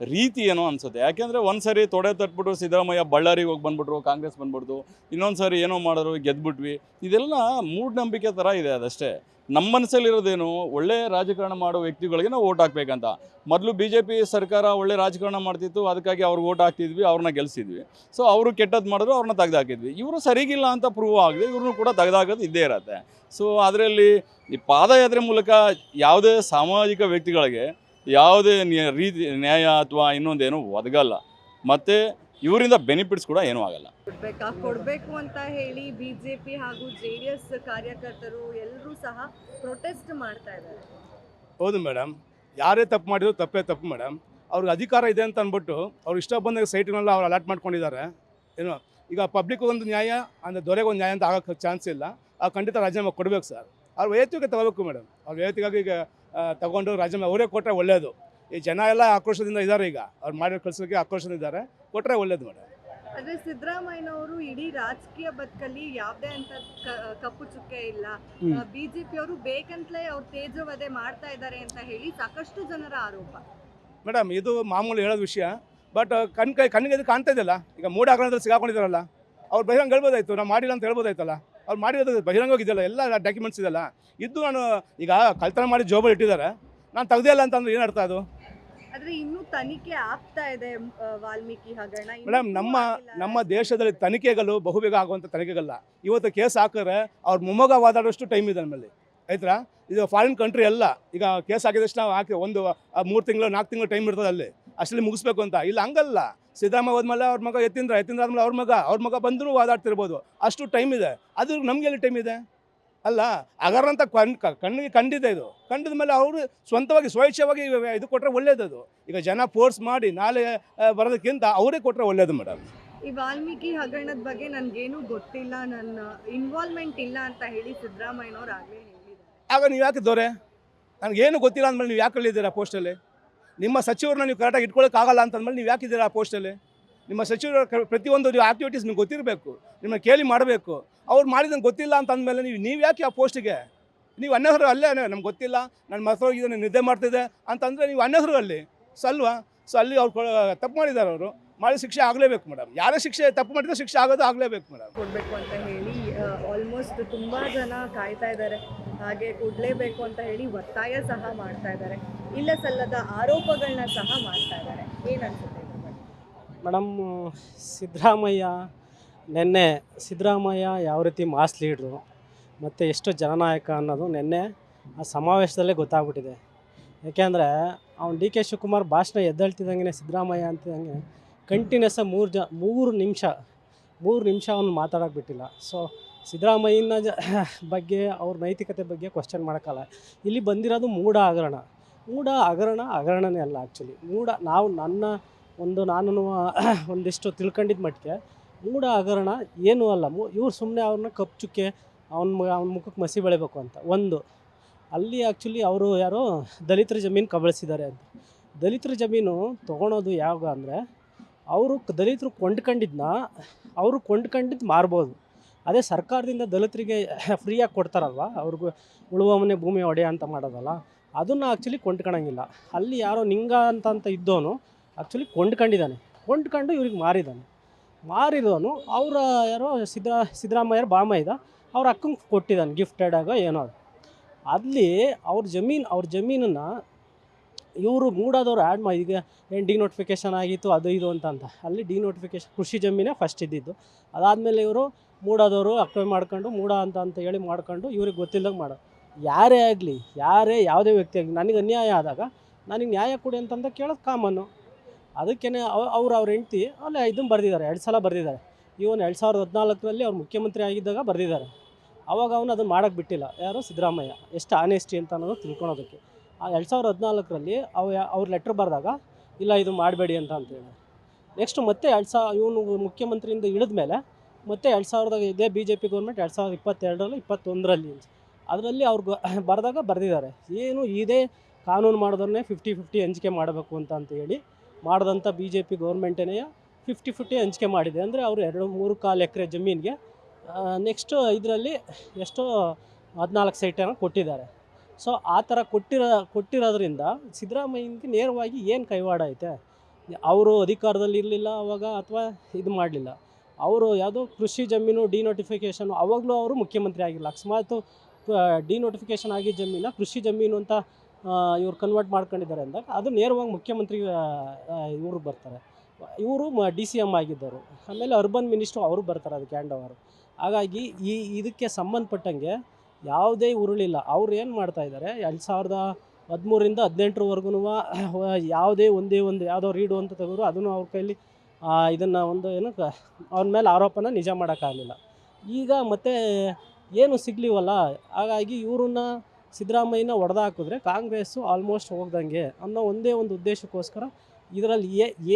ರೀತಿ ಏನೋ ಅನ್ಸುತ್ತೆ. ಯಾಕೆಂದರೆ ಒಂದು ಸರಿ ತೊಡೆ ತಟ್ಬಿಟ್ಟು ಸಿದ್ದರಾಮಯ್ಯ ಬಳ್ಳಾರಿಗೆ ಹೋಗಿ ಬಂದ್ಬಿಟ್ರು, ಕಾಂಗ್ರೆಸ್ ಬಂದ್ಬಿಡ್ತು, ಇನ್ನೊಂದು ಸಾರಿ ಏನೋ ಮಾಡಿದ್ರು, ಗೆದ್ಬಿಟ್ವಿ. ಇದೆಲ್ಲ ಮೂಢನಂಬಿಕೆ ಥರ ಇದೆ ಅದಷ್ಟೇ. ನಮ್ಮ ಮನಸ್ಸಲ್ಲಿರೋದೇನು ಒಳ್ಳೆ ರಾಜಕಾರಣ ಮಾಡೋ ವ್ಯಕ್ತಿಗಳಿಗೆ ನಾವು ಓಟ್ ಹಾಕ್ಬೇಕಂತ. ಮೊದಲು ಬಿ ಜೆ ಪಿ ಸರ್ಕಾರ ಒಳ್ಳೆ ರಾಜಕಾರಣ ಮಾಡ್ತಿತ್ತು, ಅದಕ್ಕಾಗಿ ಅವ್ರಿಗೆ ಓಟ್ ಹಾಕ್ತಿದ್ವಿ, ಅವ್ರನ್ನ ಗೆಲ್ಸಿದ್ವಿ. ಸೊ ಅವರು ಕೆಟ್ಟದ್ದು ಮಾಡಿದ್ರು, ಅವ್ರನ್ನ ತೆಗೆದಾಕಿದ್ವಿ. ಇವರು ಸರಿಗಿಲ್ಲ ಅಂತ ಪ್ರೂವ್ ಆಗಿದೆ, ಇವ್ರನ್ನೂ ಕೂಡ ತೆಗೆದಾಕೋದು ಇದ್ದೇ ಇರತ್ತೆ. ಸೊ ಅದರಲ್ಲಿ ಈ ಪಾದಯಾತ್ರೆ ಮೂಲಕ ಯಾವುದೇ ಸಾಮಾಜಿಕ ವ್ಯಕ್ತಿಗಳಿಗೆ ಯಾವುದೇ ರೀತಿ, ನ್ಯಾಯ ಅಥವಾ ಇನ್ನೊಂದೇನು ಒದಗಲ್ಲ. ಮತ್ತು ಇವರಿಂದ ಬೆನಿಫಿಟ್ಸ್ ಕೂಡ ಏನೂ ಆಗಲ್ಲ. ಕೊಡ್ಬೇಕಾ? ಕೊಡಬೇಕು ಅಂತ ಹೇಳಿ ಬಿ ಜೆ ಪಿ ಹಾಗೂ ಜೆ ಡಿ ಎಸ್ ಕಾರ್ಯಕರ್ತರು ಎಲ್ಲರೂ ಸಹ ಪ್ರೊಟೆಸ್ಟ್ ಮಾಡ್ತಾ ಇದ್ದಾರೆ. ಹೌದು ಮೇಡಮ್ ಯಾರೇ ತಪ್ಪು ಮಾಡಿದ್ರು ತಪ್ಪೇ ತಪ್ಪು ಮೇಡಮ್ ಅವ್ರಿಗೆ ಅಧಿಕಾರ ಇದೆ ಅಂತ ಅಂದ್ಬಿಟ್ಟು ಅವ್ರು ಇಷ್ಟ ಬಂದಾಗ ಸೈಟ್ನೆಲ್ಲ ಅವ್ರು ಅಲಾಟ್ ಮಾಡ್ಕೊಂಡಿದ್ದಾರೆ. ಏನು ಈಗ ಪಬ್ಲಿಕ್ ಒಂದು ನ್ಯಾಯ ಅಂದರೆ ದೊರೆಗೆ ಒಂದು ನ್ಯಾಯ ಅಂತ ಆಗೋಕ್ಕೆ ಚಾನ್ಸ್ ಇಲ್ಲ. ಆ ಖಂಡಿತ ರಾಜೀನಾಮೆ ಕೊಡಬೇಕು ಸರ್ ಅವ್ರು ವೈಯಕ್ತಿಕ ತಗೋಬೇಕು ಮೇಡಮ್ ಅವ್ರು ವೈಯಕ್ತಿಕವಾಗಿ ಈಗ ತಗೊಂಡು ರಾಜೀನಾಮೆ ಅವರೇ ಕೊಟ್ಟರೆ ಒಳ್ಳೆಯದು ಈ ಜನ ಎಲ್ಲ ಆಕ್ರೋಶದಿಂದ ಇದ್ದಾರೆ ಈಗ. ಅವ್ರು ಮಾಡಿರೋ ಕೆಲಸಕ್ಕೆ ಆಕ್ರೋಶದಿಂದ ಇದ್ದಾರೆ. ಕೊಟ್ಟರೆ ಒಳ್ಳೇದು ಮೇಡಮ್. ಆದ್ರೆ ಸಿದ್ದರಾಮಯ್ಯನವರು ಇಡೀ ರಾಜಕೀಯ ಬದುಕಲ್ಲಿ ಯಾವುದೇ ಅಂತ ಕಪ್ಪು ಚುಕ್ಕೆ ಇಲ್ಲ. ಹ್ಮ್. ಬಿಜೆಪಿ ಅವರು ಬೇಕಂತಲೇ ಅವ್ರು ತೇಜೋವಧೆ ಮಾಡ್ತಾ ಇದ್ದಾರೆ ಅಂತ ಹೇಳಿ ಸಾಕಷ್ಟು ಜನರ ಆರೋಪ. ಮೇಡಮ್ ಇದು ಮಾಮೂಲಿ ಹೇಳೋದು ವಿಷಯ. ಬಟ್ ಕಣ್ ಕೈ ಕಣ್ಣಿಗೆ ಇದು ಕಾಣ್ತಾ ಇದೆಯಲ್ಲ? ಈಗ ಮೂಡ ಹಗರಣದಲ್ಲಿ ಸಿಗಾಕೊಂಡಿದ್ದಾರಲ್ಲ ಅವ್ರು ಬಹಿರಂಗ ಹೇಳ್ಬೋದಾಯ್ತು ನಾವು ಮಾಡಿಲ್ಲ ಅಂತ ಹೇಳ್ಬೋದಾಯ್ತಲ್ಲ? ಅವ್ರು ಮಾಡಿರೋದು ಬಹಿರಂಗವಾಗಿದೆಯಲ್ಲ ಎಲ್ಲ ಡಾಕ್ಯುಮೆಂಟ್ಸ್ ಇದೆಲ್ಲ ಇದ್ದು ನಾನು ಈಗ ಕಳ್ತನ ಮಾಡಿ ಜೋಬಲ್ಲಿ ಇಟ್ಟಿದ್ದಾರೆ. ನಾನು ತೆಗ್ದೇ ಇಲ್ಲ ಅಂತಂದ್ರೆ ಏನು ಅರ್ಥ ಅದು? ಆದ್ರೆ ಇನ್ನೂ ತನಿಖೆ ಆಗ್ತಾ ಇದೆ ವಾಲ್ಮೀಕಿ ಹಗರಣ. ಮೇಡಮ್ ನಮ್ಮ ನಮ್ಮ ದೇಶದಲ್ಲಿ ತನಿಖೆಗಳು ಬಹುಬೇಗ ಆಗುವಂತ ತನಿಖೆಗಲ್ಲ. ಇವತ್ತು ಕೇಸ್ ಹಾಕಿದ್ರೆ ಅವ್ರ ಮೊಮ್ಮಗ ವಾದಾಡೋಷ್ಟು ಟೈಮ್ ಇದೆ ನಮ್ಮಲ್ಲಿ. ಆಯ್ತಾ? ಇದು ಫಾರಿನ್ ಕಂಟ್ರಿ ಅಲ್ಲ. ಈಗ ಕೇಸ್ ಹಾಕಿದಷ್ಟು ನಾವು ಹಾಕಿ ಒಂದು ಮೂರು ತಿಂಗಳು ನಾಲ್ಕು ತಿಂಗಳು ಟೈಮ್ ಇರ್ತದೆ ಅಲ್ಲಿ. ಅಷ್ಟರಲ್ಲಿ ಮುಗಿಸ್ಬೇಕು ಅಂತ. ಇಲ್ಲ ಹಂಗಲ್ಲ. ಸಿದ್ದರಾಮಯ್ಯ ಹೋದ್ಮೇಲೆ ಅವ್ರ ಮಗ ಎತ್ತಿಂದ್ರ ಎತ್ತಿಂದ್ರ ಆದ್ಮೇಲೆ ಅವ್ರ ಮಗ. ಅವ್ರ ಮಗ ಬಂದರೂ ವಾದಾಡ್ತಿರ್ಬೋದು. ಅಷ್ಟು ಟೈಮ್ ಇದೆ. ಅದು ನಮ್ಗೆ ಎಲ್ಲಿ ಟೈಮ್ ಇದೆ? ಅಲ್ಲ ಅಗರ್ ಅಂತ ಕಣ್ ಕಣ್ಣಿಗೆ ಕಂಡಿದೆ ಇದು. ಕಂಡಿದ ಮೇಲೆ ಅವರು ಸ್ವಂತವಾಗಿ ಸ್ವೇಚ್ಛವಾಗಿ ಇದು ಕೊಟ್ಟರೆ ಒಳ್ಳೇದದು ಈಗ ಜನ ಫೋರ್ಸ್ ಮಾಡಿ ನಾಳೆ ಬರೋದಕ್ಕಿಂತ ಅವರೇ ಕೊಟ್ಟರೆ ಒಳ್ಳೇದು ಮೇಡಮ್. ಈ ವಾಲ್ಮೀಕಿ ಹಗರಣದ ಬಗ್ಗೆ ನನಗೇನು ಗೊತ್ತಿಲ್ಲ ನನ್ನ ಇನ್ವಾಲ್ವ್ಮೆಂಟ್ ಇಲ್ಲ ಅಂತ ಹೇಳಿ ಸಿದ್ದರಾಮಯ್ಯನವ್ರು ಆಗಲೇ ಹೇಳಿದ್ದಾರೆ. ಆಗ ನೀವು ಯಾಕೆ ದೊರೆ? ನನಗೇನು ಗೊತ್ತಿಲ್ಲ ಅಂದಮೇಲೆ ನೀವು ಯಾಕೆ ಹೇಳಿದ್ದೀರಾ ಪೋಸ್ಟಲ್ಲಿ ನಿಮ್ಮ ಸಚಿವರನ್ನ ನೀವು ಕರೆಕ್ಟಾಗಿ ಇಟ್ಕೊಳ್ಳೋಕ್ಕಾಗಲ್ಲ ಅಂತಂದ್ಮೇಲೆ ನೀವು ಯಾಕಿದ್ದೀರಾ ಆ ಪೋಸ್ಟಲ್ಲಿ ನಿಮ್ಮ ಸಚಿವರ ಪ್ರತಿಯೊಂದು ಆಕ್ಟಿವಿಟೀಸ್ ನಿಮ್ಗೆ ಗೊತ್ತಿರಬೇಕು. ನಿಮ್ಮ ಕೇಳಿ ಮಾಡಬೇಕು. ಅವ್ರು ಮಾಡಿದಂಗೆ ಗೊತ್ತಿಲ್ಲ ಅಂತ ಅಂದಮೇಲೆ ನೀವು ನೀವು ಯಾಕೆ ಆ ಪೋಸ್ಟಿಗೆ? ನೀವು ಅನ್ನಹರು ಅಲ್ಲೇ ನಮ್ಗೆ ಗೊತ್ತಿಲ್ಲ ನನ್ನ ಮಕ್ಕಳು ಇದನ್ನು ನಿದ್ದೆ ಮಾಡ್ತಿದೆ ಅಂತಂದರೆ ನೀವು ಅನ್ನಹರು ಅಲ್ಲಿ. ಸೊ ಅಲ್ವಾ ಸೊ ಅಲ್ಲಿ ಅವ್ರು ತಪ್ಪು ಮಾಡಿದ್ದಾರೆ ಅವರು. ಮಾಡಿ ಶಿಕ್ಷೆ ಆಗಲೇಬೇಕು ಮೇಡಮ್. ಯಾರೇ ಶಿಕ್ಷೆ ತಪ್ಪು ಮಾಡಿದ್ರೆ ಶಿಕ್ಷೆ ಆಗೋದು ಆಗಲೇಬೇಕು ಮೇಡಮ್. ಕೊಡಬೇಕು ಅಂತ ಹೇಳಿ ಆಲ್ಮೋಸ್ಟ್ ತುಂಬ ಜನ ಕಾಯ್ತಾ ಇದ್ದಾರೆ. ಹಾಗೆ ಕೊಡಲೇಬೇಕು ಅಂತ ಹೇಳಿ ಒತ್ತಾಯ ಸಹ ಮಾಡ್ತಾ ಇದ್ದಾರೆ. ಇಲ್ಲ ಸಲ್ಲದ ಆರೋಪಗಳನ್ನ ಸಹ ಮಾಡ್ತಾ ಇದ್ದಾರೆ. ಏನನ್ಸುತ್ತೆ? ಮೇಡಮ್ ಸಿದ್ದರಾಮಯ್ಯ ನಿನ್ನೆ ಸಿದ್ದರಾಮಯ್ಯ ಯಾವ ರೀತಿ ಮಾಸ್ ಲೀಡ್ರು ಮತ್ತು ಎಷ್ಟು ಜನನಾಯಕ ಅನ್ನೋದು ನಿನ್ನೆ ಆ ಸಮಾವೇಶದಲ್ಲೇ ಗೊತ್ತಾಗ್ಬಿಟ್ಟಿದೆ. ಯಾಕೆಂದರೆ ಅವ್ನು ಡಿ ಕೆ ಶಿವಕುಮಾರ್ ಭಾಷಣ ಎದ್ದೇಳ್ತಿದ್ದಂಗೆ ಸಿದ್ದರಾಮಯ್ಯ ಅಂತಿದ್ದಂಗೆ ಕಂಟಿನ್ಯೂಸ್ ಮೂರು ಜ, ಮೂರು ನಿಮಿಷ ಮೂರು ನಿಮಿಷ ಅವನು ಮಾತಾಡೋಕೆ ಬಿಟ್ಟಿಲ್ಲ. ಸೊ ಸಿದ್ದರಾಮಯ್ಯನ ಜ, ಬಗ್ಗೆ, ಅವ್ರ ನೈತಿಕತೆ ಬಗ್ಗೆ ಕ್ವಶನ್ ಮಾಡೋಕ್ಕಲ್ಲ. ಇಲ್ಲಿ ಬಂದಿರೋದು ಮೂಢ ಹಗರಣ. ಮೂಢ ಹಗರಣ ಹಗರಣನೇ ಅಲ್ಲ ಆ್ಯಕ್ಚುಲಿ ಮೂಢ, ನಾವು ನನ್ನ ಒಂದು ನಾನು ಒಂದಿಷ್ಟು ತಿಳ್ಕೊಂಡಿದ್ದ ಮಟ್ಟಿಗೆ ಮೂಢ ಹಗರಣ ಏನೂ ಅಲ್ಲ. ಮು ಇವ್ರು ಸುಮ್ಮನೆ ಅವ್ರನ್ನ ಕಪ್ಚುಕ್ಕೆ ಅವ್ನ ಅವ್ನ ಮುಖಕ್ಕೆ ಮಸಿ ಬೆಳಿಬೇಕು ಅಂತ. ಒಂದು, ಅಲ್ಲಿ ಆ್ಯಕ್ಚುಲಿ ಅವರು ಯಾರೋ ದಲಿತರ ಜಮೀನು ಕಬಳಿಸಿದ್ದಾರೆ ಅಂತ. ದಲಿತರ ಜಮೀನು ತೊಗೊಳೋದು ಯಾವಾಗ ಅಂದರೆ, ಅವರು ದಲಿತರು ಕೊಂಡ್ಕೊಂಡಿದ್ದನ್ನ ಅವರು ಕೊಂಡ್ಕೊಂಡಿದ್ದು ಮಾರ್ಬೋದು. ಅದೇ ಸರ್ಕಾರದಿಂದ ದಲಿತರಿಗೆ ಫ್ರೀಯಾಗಿ ಕೊಡ್ತಾರಲ್ವ? ಅವ್ರಿಗೂ ಉಳುವ ಮನೆ ಭೂಮಿ ಒಡೆಯ ಅಂತ ಮಾಡೋದಲ್ಲ, ಅದನ್ನು ಆ್ಯಕ್ಚುಲಿ ಕೊಂಡ್ಕೊಳಂಗಿಲ್ಲ ಅಲ್ಲಿ ಯಾರೋ ನಿಂಗ ಅಂತ ಅಂತ ಇದ್ದೋನು ಆ್ಯಕ್ಚುಲಿ ಕೊಂಡ್ಕೊಂಡಿದ್ದಾನೆ. ಕೊಂಡ್ಕೊಂಡು ಇವ್ರಿಗೆ ಮಾರಿದ್ದಾನೆ. ಮಾರಿದವನು. ಅವರ ಯಾರೋ ಸಿದ್ದ ಸಿದ್ದರಾಮಯ್ಯರ ಬಾಮೈದ ಅವ್ರ ಅಕ್ಕಂಗೆ ಕೊಟ್ಟಿದ್ದಾನೆ ಗಿಫ್ಟೆಡ್ ಆಗೋ ಏನೋ ಅದು. ಅಲ್ಲಿ ಅವ್ರ ಜಮೀನು, ಅವ್ರ ಜಮೀನನ್ನು ಇವರು ಮೂಡಾದವ್ರು ಆ್ಯಡ್ ಮಾಡಿ ಈಗ ಏನು ಡಿನೋಟಿಫಿಕೇಷನ್ ಆಗಿತ್ತು, ಅದು ಇದು ಅಂತ ಅಂತ. ಅಲ್ಲಿ ಡಿನೋಟಿಫಿಕೇಷನ್ ಕೃಷಿ ಜಮೀನೇ ಫಸ್ಟ್ ಇದ್ದಿದ್ದು. ಅದಾದಮೇಲೆ ಇವರು ಮೂಡಾದವರು ಅಕ್ವೈ ಮಾಡ್ಕೊಂಡು ಮೂಡ ಅಂತ ಅಂತ ಹೇಳಿ ಮಾಡ್ಕೊಂಡು ಇವ್ರಿಗೆ ಗೊತ್ತಿಲ್ಲದಂಗೆ ಮಾಡೋ. ಯಾರೇ ಆಗಲಿ, ಯಾರೇ, ಯಾವುದೇ ವ್ಯಕ್ತಿ ಆಗಲಿ, ನನಗೆ ಅನ್ಯಾಯ ಆದಾಗ ನನಗೆ ನ್ಯಾಯ ಕೊಡಿ ಅಂತಂದ ಕೇಳೋದು ಕಾಮನ್ನು ಅದಕ್ಕೇ ಅವ್ರು ಅವ್ರ ಹೆಂಡ್ತಿ, ಅಲ್ಲೇ ಇದನ್ನು ಬರೆದಿದ್ದಾರೆ, ಎರಡು ಸಲ ಬರೆದಿದ್ದಾರೆ. ಇವನು ಎರಡು ಸಾವಿರದ ಹದಿನಾಲ್ಕರಲ್ಲಿ ಅವ್ರು ಮುಖ್ಯಮಂತ್ರಿ ಆಗಿದ್ದಾಗ ಬರೆದಿದ್ದಾರೆ. ಅವಾಗ ಅವನು ಅದನ್ನು ಮಾಡೋಕ್ಕೆ ಬಿಟ್ಟಿಲ್ಲ. ಯಾರು? ಸಿದ್ದರಾಮಯ್ಯ. ಎಷ್ಟು ಆನೆಸ್ಟಿ ಅಂತ ಅನ್ನೋದು ತಿಳ್ಕೊಳೋದಕ್ಕೆ. ಆ ಎರಡು ಸಾವಿರದ ಹದಿನಾಲ್ಕರಲ್ಲಿ ಅವ ಅವ್ರ ಲೆಟ್ರ್ ಬರೆದಾಗ, ಇಲ್ಲ, ಇದು ಮಾಡಬೇಡಿ ಅಂತ ಅಂತೇಳಿ ನೆಕ್ಸ್ಟ್ ಮತ್ತೆ ಎರಡು ಸಾವಿರ ಇವನು ಮುಖ್ಯಮಂತ್ರಿಯಿಂದ ಇಳಿದ ಮೇಲೆ ಮತ್ತೆ ಎರಡು ಸಾವಿರದ ಇದೇ ಬಿ ಜೆ ಪಿ ಗೌರ್ಮೆಂಟ್ ಎರಡು ಸಾವಿರದ ಇಪ್ಪತ್ತೆರಡರಲ್ಲಿ, ಇಪ್ಪತ್ತೊಂದರಲ್ಲಿ. ಅದರಲ್ಲಿ ಅವ್ರು ಬರೆದಾಗ ಬರೆದಿದ್ದಾರೆ. ಏನು, ಇದೇ ಕಾನೂನು ಮಾಡೋದನ್ನೇ ಫಿಫ್ಟಿ ಫಿಫ್ಟಿ ಹಂಚಿಕೆ ಮಾಡಬೇಕು ಅಂತ ಅಂತ ಹೇಳಿ ಮಾಡಿದಂಥ ಬಿ ಜೆ ಪಿ ಗೌರ್ಮೆಂಟೇ ಫಿಫ್ಟಿ ಫಿಫ್ಟಿ ಹಂಚಿಕೆ ಮಾಡಿದೆ. ಅಂದರೆ ಅವರು ಎರಡು ಮೂರು ಕಾಲು ಎಕರೆ ಜಮೀನಿಗೆ ನೆಕ್ಸ್ಟು ಇದರಲ್ಲಿ ಎಷ್ಟೋ ಹದಿನಾಲ್ಕು ಸೈಟನ್ನು ಕೊಟ್ಟಿದ್ದಾರೆ. ಸೊ ಆ ಥರ ಕೊಟ್ಟಿರೋ, ಕೊಟ್ಟಿರೋದ್ರಿಂದ ಸಿದ್ದರಾಮಯ್ಯನಿಗೆ ನೇರವಾಗಿ ಏನು ಕೈವಾಡ ಐತೆ? ಅವರು ಅಧಿಕಾರದಲ್ಲಿ ಇರಲಿಲ್ಲ ಅವಾಗ ಅಥವಾ ಇದು ಮಾಡಲಿಲ್ಲ? ಅವರು ಯಾವುದೋ ಕೃಷಿ ಜಮೀನು ಡಿನೋಟಿಫಿಕೇಷನ್ ಅವಾಗಲೂ ಅವರು ಮುಖ್ಯಮಂತ್ರಿ ಆಗಿಲ್ಲ. ಅಕಸ್ಮಾತ್ ಡಿನೋಟಿಫಿಕೇಷನ್ ಆಗಿದ್ದ ಜಮೀನ ಕೃಷಿ ಜಮೀನು ಅಂತ ಇವ್ರು ಕನ್ವರ್ಟ್ ಮಾಡ್ಕೊಂಡಿದ್ದಾರೆ ಅಂದಾಗ ಅದು ನೇರವಾಗಿ ಮುಖ್ಯಮಂತ್ರಿ ಇವರು ಬರ್ತಾರೆ. ಇವರು ಡಿ ಸಿ ಎಂ ಆಗಿದ್ದರು. ಆಮೇಲೆ ಅರ್ಬನ್ ಮಿನಿಸ್ಟ್ರು ಅವರು ಬರ್ತಾರೆ ಅದಕ್ಕೆ ಹ್ಯಾಂಡ್ ಓವರು ಹಾಗಾಗಿ ಈ, ಇದಕ್ಕೆ ಸಂಬಂಧಪಟ್ಟಂಗೆ ಯಾವುದೇ ಉರುಳಿಲ್ಲ. ಅವ್ರು ಏನು ಮಾಡ್ತಾ ಇದ್ದಾರೆ, ಎರಡು ಸಾವಿರದ ಹದಿಮೂರಿಂದ ಹದಿನೆಂಟರವರೆಗೂ ಯಾವುದೇ ಒಂದೇ ಒಂದು ಯಾವುದೋ ರೀಡು ಅಂತ ತೆಗೆದ್ರು ಅದನ್ನು ಅವ್ರ ಕೈಲಿ ಇದನ್ನು ಒಂದು ಏನು, ಅವ್ರ ಮೇಲೆ ಆರೋಪನ ನಿಜ ಮಾಡೋಕ್ಕಾಗಲಿಲ್ಲ. ಈಗ ಮತ್ತೆ ಏನು ಸಿಗ್ಲಿವಲ್ಲ, ಹಾಗಾಗಿ ಇವ್ರನ್ನ ಸಿದ್ದರಾಮಯ್ಯನ ಹೊಡೆದಾಕಿದ್ರೆ ಕಾಂಗ್ರೆಸ್ಸು ಆಲ್ಮೋಸ್ಟ್ ಹೋಗ್ದಂಗೆ ಅನ್ನೋ ಒಂದೇ ಒಂದು ಉದ್ದೇಶಕ್ಕೋಸ್ಕರ ಇದರಲ್ಲಿ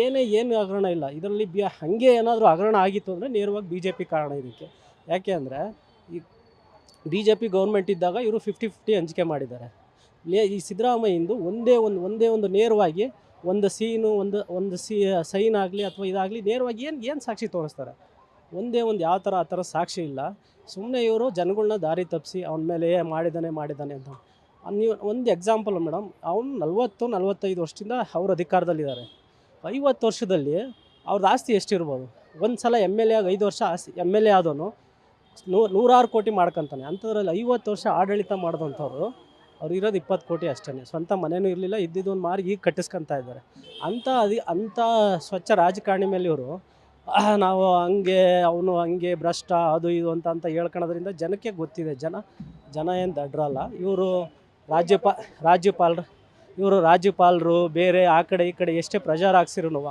ಏನೇ ಏನು ಹಗರಣ ಇಲ್ಲ. ಇದರಲ್ಲಿ ಬಿ, ಹಾಗೆ ಏನಾದರೂ ಹಗರಣ ಆಗಿತ್ತು ಅಂದರೆ ನೇರವಾಗಿ ಬಿ ಜೆ ಪಿ ಕಾರಣ ಇದಕ್ಕೆ. ಯಾಕೆ ಅಂದರೆ ಈ ಬಿ ಜೆ ಪಿ ಗೌರ್ಮೆಂಟ್ ಇದ್ದಾಗ ಇವರು ಫಿಫ್ಟಿ ಫಿಫ್ಟಿ ಹಂಚಿಕೆ ಮಾಡಿದ್ದಾರೆ. ಈ ಸಿದ್ದರಾಮಯ್ಯಂದು ಒಂದೇ ಒಂದು ಒಂದೇ ಒಂದು ನೇರವಾಗಿ ಒಂದು ಸೀನು, ಒಂದು ಒಂದು ಸಿ, ಸೈನ್ ಆಗಲಿ ಅಥವಾ ಇದಾಗಲಿ ನೇರವಾಗಿ ಏನು ಏನು ಸಾಕ್ಷಿ ತೋರಿಸ್ತಾರೆ? ಒಂದೇ ಒಂದು ಯಾವ ಥರ ಆ ಥರ ಸಾಕ್ಷಿ ಇಲ್ಲ. ಸುಮ್ಮನೆ ಇವರು ಜನಗಳನ್ನ ದಾರಿ ತಪ್ಪಿಸಿ ಅವನ ಮೇಲೆ ಏ ಮಾಡಿದ್ದಾನೆ ಮಾಡಿದ್ದಾನೆ ಅಂತ ನೀವು ಒಂದು ಎಕ್ಸಾಂಪಲ್ ಮೇಡಮ್ ಅವನು ನಲ್ವತ್ತು, ನಲ್ವತ್ತೈದು ವರ್ಷದಿಂದ ಅವ್ರ ಅಧಿಕಾರದಲ್ಲಿದ್ದಾರೆ ಐವತ್ತು ವರ್ಷದಲ್ಲಿ ಅವ್ರದ್ದು ಆಸ್ತಿ ಎಷ್ಟಿರ್ಬೋದು? ಒಂದು ಸಲ ಎಂ ಎಲ್ ಎ ಆಗಿ ಐದು ವರ್ಷ ಆಸ್ತಿ ಎಂ ಎಲ್ ಎ ಆದವನು ನೂ, ನೂರಾರು ಕೋಟಿ ಮಾಡ್ಕೊತಾನೆ. ಅಂಥದ್ರಲ್ಲಿ ಐವತ್ತು ವರ್ಷ ಆಡಳಿತ ಮಾಡಿದಂಥವ್ರು, ಅವ್ರು ಇರೋದು ಇಪ್ಪತ್ತು ಕೋಟಿ ಅಷ್ಟೇ ಸ್ವಂತ ಮನೆಯೂ ಇರಲಿಲ್ಲ ಇದ್ದಿದ್ದು ಒಂದು ಮಾರಿ ಈಗ ಕಟ್ಟಿಸ್ಕೊತಾ ಇದ್ದಾರೆ. ಅಂಥ ಅದಿ ಅಂಥ ಸ್ವಚ್ಛ ರಾಜಕಾರಣಿ ಮೇಲೆ ಇವರು ನಾವು ಹಂಗೆ, ಅವನು ಹಂಗೆ ಭ್ರಷ್ಟ ಅದು ಇದು ಅಂತ ಅಂತ ಹೇಳ್ಕೊಳೋದ್ರಿಂದ ಜನಕ್ಕೆ ಗೊತ್ತಿದೆ. ಜನ ಜನ ಏನು ದಡ್ರಲ್ಲ. ಇವರು ರಾಜ್ಯಪಾ, ರಾಜ್ಯಪಾಲರು, ಇವರು ರಾಜ್ಯಪಾಲರು, ಬೇರೆ ಆ ಕಡೆ ಈ ಕಡೆ ಎಷ್ಟೇ ಪ್ರಚಾರ ಹಾಕ್ಸಿರೂ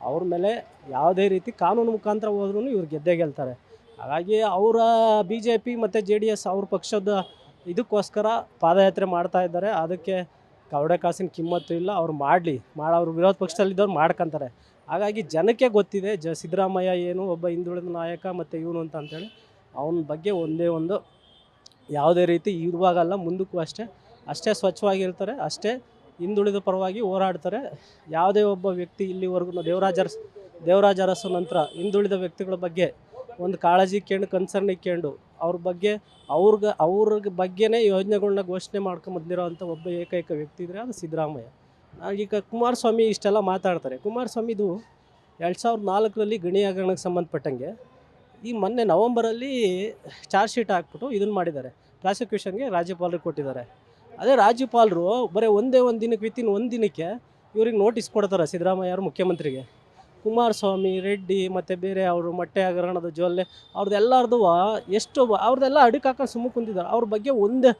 ಅವ್ರ ಮೇಲೆ ಯಾವುದೇ ರೀತಿ ಕಾನೂನು ಮುಖಾಂತರ ಹೋದ್ರೂ ಇವ್ರು ಗೆದ್ದೇ ಗೆಲ್ತಾರೆ. ಹಾಗಾಗಿ ಅವರ ಬಿ ಜೆ ಪಿ ಮತ್ತು ಜೆ ಡಿ ಎಸ್ ಅವ್ರ ಪಕ್ಷದ ಇದಕ್ಕೋಸ್ಕರ ಪಾದಯಾತ್ರೆ ಮಾಡ್ತಾ ಇದ್ದಾರೆ. ಅದಕ್ಕೆ ಕವಡೆ ಕಾಸಿನ ಕಿಮ್ಮತ್ತು ಇಲ್ಲ. ಅವ್ರು ಮಾಡಲಿ, ಮಾಡಿ, ಅವ್ರು ವಿರೋಧ ಪಕ್ಷದಲ್ಲಿದ್ದವ್ರು ಮಾಡ್ಕೊಂತಾರೆ. ಹಾಗಾಗಿ ಜನಕ್ಕೆ ಗೊತ್ತಿದೆ, ಜ ಸಿದ್ದರಾಮಯ್ಯ ಏನು ಒಬ್ಬ ಹಿಂದುಳಿದ ನಾಯಕ ಮತ್ತು ಇವನು ಅಂತ ಅಂತೇಳಿ, ಅವನ ಬಗ್ಗೆ ಒಂದೇ ಒಂದು ಯಾವುದೇ ರೀತಿ ಇರುವಾಗಲ್ಲ, ಮುಂದಕ್ಕೂ ಅಷ್ಟೇ. ಅಷ್ಟೇ ಸ್ವಚ್ಛವಾಗಿರ್ತಾರೆ, ಅಷ್ಟೇ ಹಿಂದುಳಿದ ಪರವಾಗಿ ಹೋರಾಡ್ತಾರೆ. ಯಾವುದೇ ಒಬ್ಬ ವ್ಯಕ್ತಿ ಇಲ್ಲಿವರೆಗೂ ದೇವರಾಜ ಅರಸ್, ದೇವರಾಜ ಅರಸು ನಂತರ ಹಿಂದುಳಿದ ವ್ಯಕ್ತಿಗಳ ಬಗ್ಗೆ ಒಂದು ಕಾಳಜಿ ಕೇಂಡು, ಕನ್ಸರ್ನ್ ಇಕ್ಕೊಂಡು ಅವ್ರ ಬಗ್ಗೆ, ಅವ್ರಿಗೆ ಅವ್ರ ಬಗ್ಗೆನೇ ಯೋಜನೆಗಳನ್ನ ಘೋಷಣೆ ಮಾಡ್ಕೊಂಡು ಬಂದಿರೋವಂಥ ಒಬ್ಬ ಏಕೈಕ ವ್ಯಕ್ತಿ ಇದ್ದರೆ ಅದು ಸಿದ್ದರಾಮಯ್ಯ. ಈಗ ಕುಮಾರಸ್ವಾಮಿ ಇಷ್ಟೆಲ್ಲ ಮಾತಾಡ್ತಾರೆ. ಕುಮಾರಸ್ವಾಮಿದು ಎರಡು ಸಾವಿರದ ನಾಲ್ಕರಲ್ಲಿ ಗಣಿ ಹಗರಣಕ್ಕೆ ಸಂಬಂಧಪಟ್ಟಂಗೆ ಈ ಮೊನ್ನೆ ನವಂಬರಲ್ಲಿ ಚಾರ್ಜ್ ಶೀಟ್ ಹಾಕ್ಬಿಟ್ಟು ಇದನ್ನು ಮಾಡಿದ್ದಾರೆ. ಪ್ರಾಸಿಕ್ಯೂಷನ್ಗೆ ರಾಜ್ಯಪಾಲರು ಕೊಟ್ಟಿದ್ದಾರೆ. ಅದೇ ರಾಜ್ಯಪಾಲರು ಬರೀ ಒಂದೇ ಒಂದು ದಿನಕ್ಕೆ ವಿತಿನ್ ಒಂದು ದಿನಕ್ಕೆ ಇವ್ರಿಗೆ ನೋಟಿಸ್ ಕೊಡ್ತಾರೆ ಸಿದ್ದರಾಮಯ್ಯ ಅವರು ಮುಖ್ಯಮಂತ್ರಿಗೆ. ಕುಮಾರಸ್ವಾಮಿ, ರೆಡ್ಡಿ ಮತ್ತು ಬೇರೆ ಅವರು ಮೊಟ್ಟೆ ಹಗರಣದ ಜೊಲ್ಲೆ ಅವ್ರದ್ದೆಲ್ಲರದು ಎಷ್ಟು ಅವ್ರದ್ದೆಲ್ಲ ಅಡುಗೆ ಹಾಕೊಂಡು ಸುಮ್ಮ ಕುಂತಿದ್ದಾರೆ. ಅವ್ರ ಬಗ್ಗೆ ಒಂದು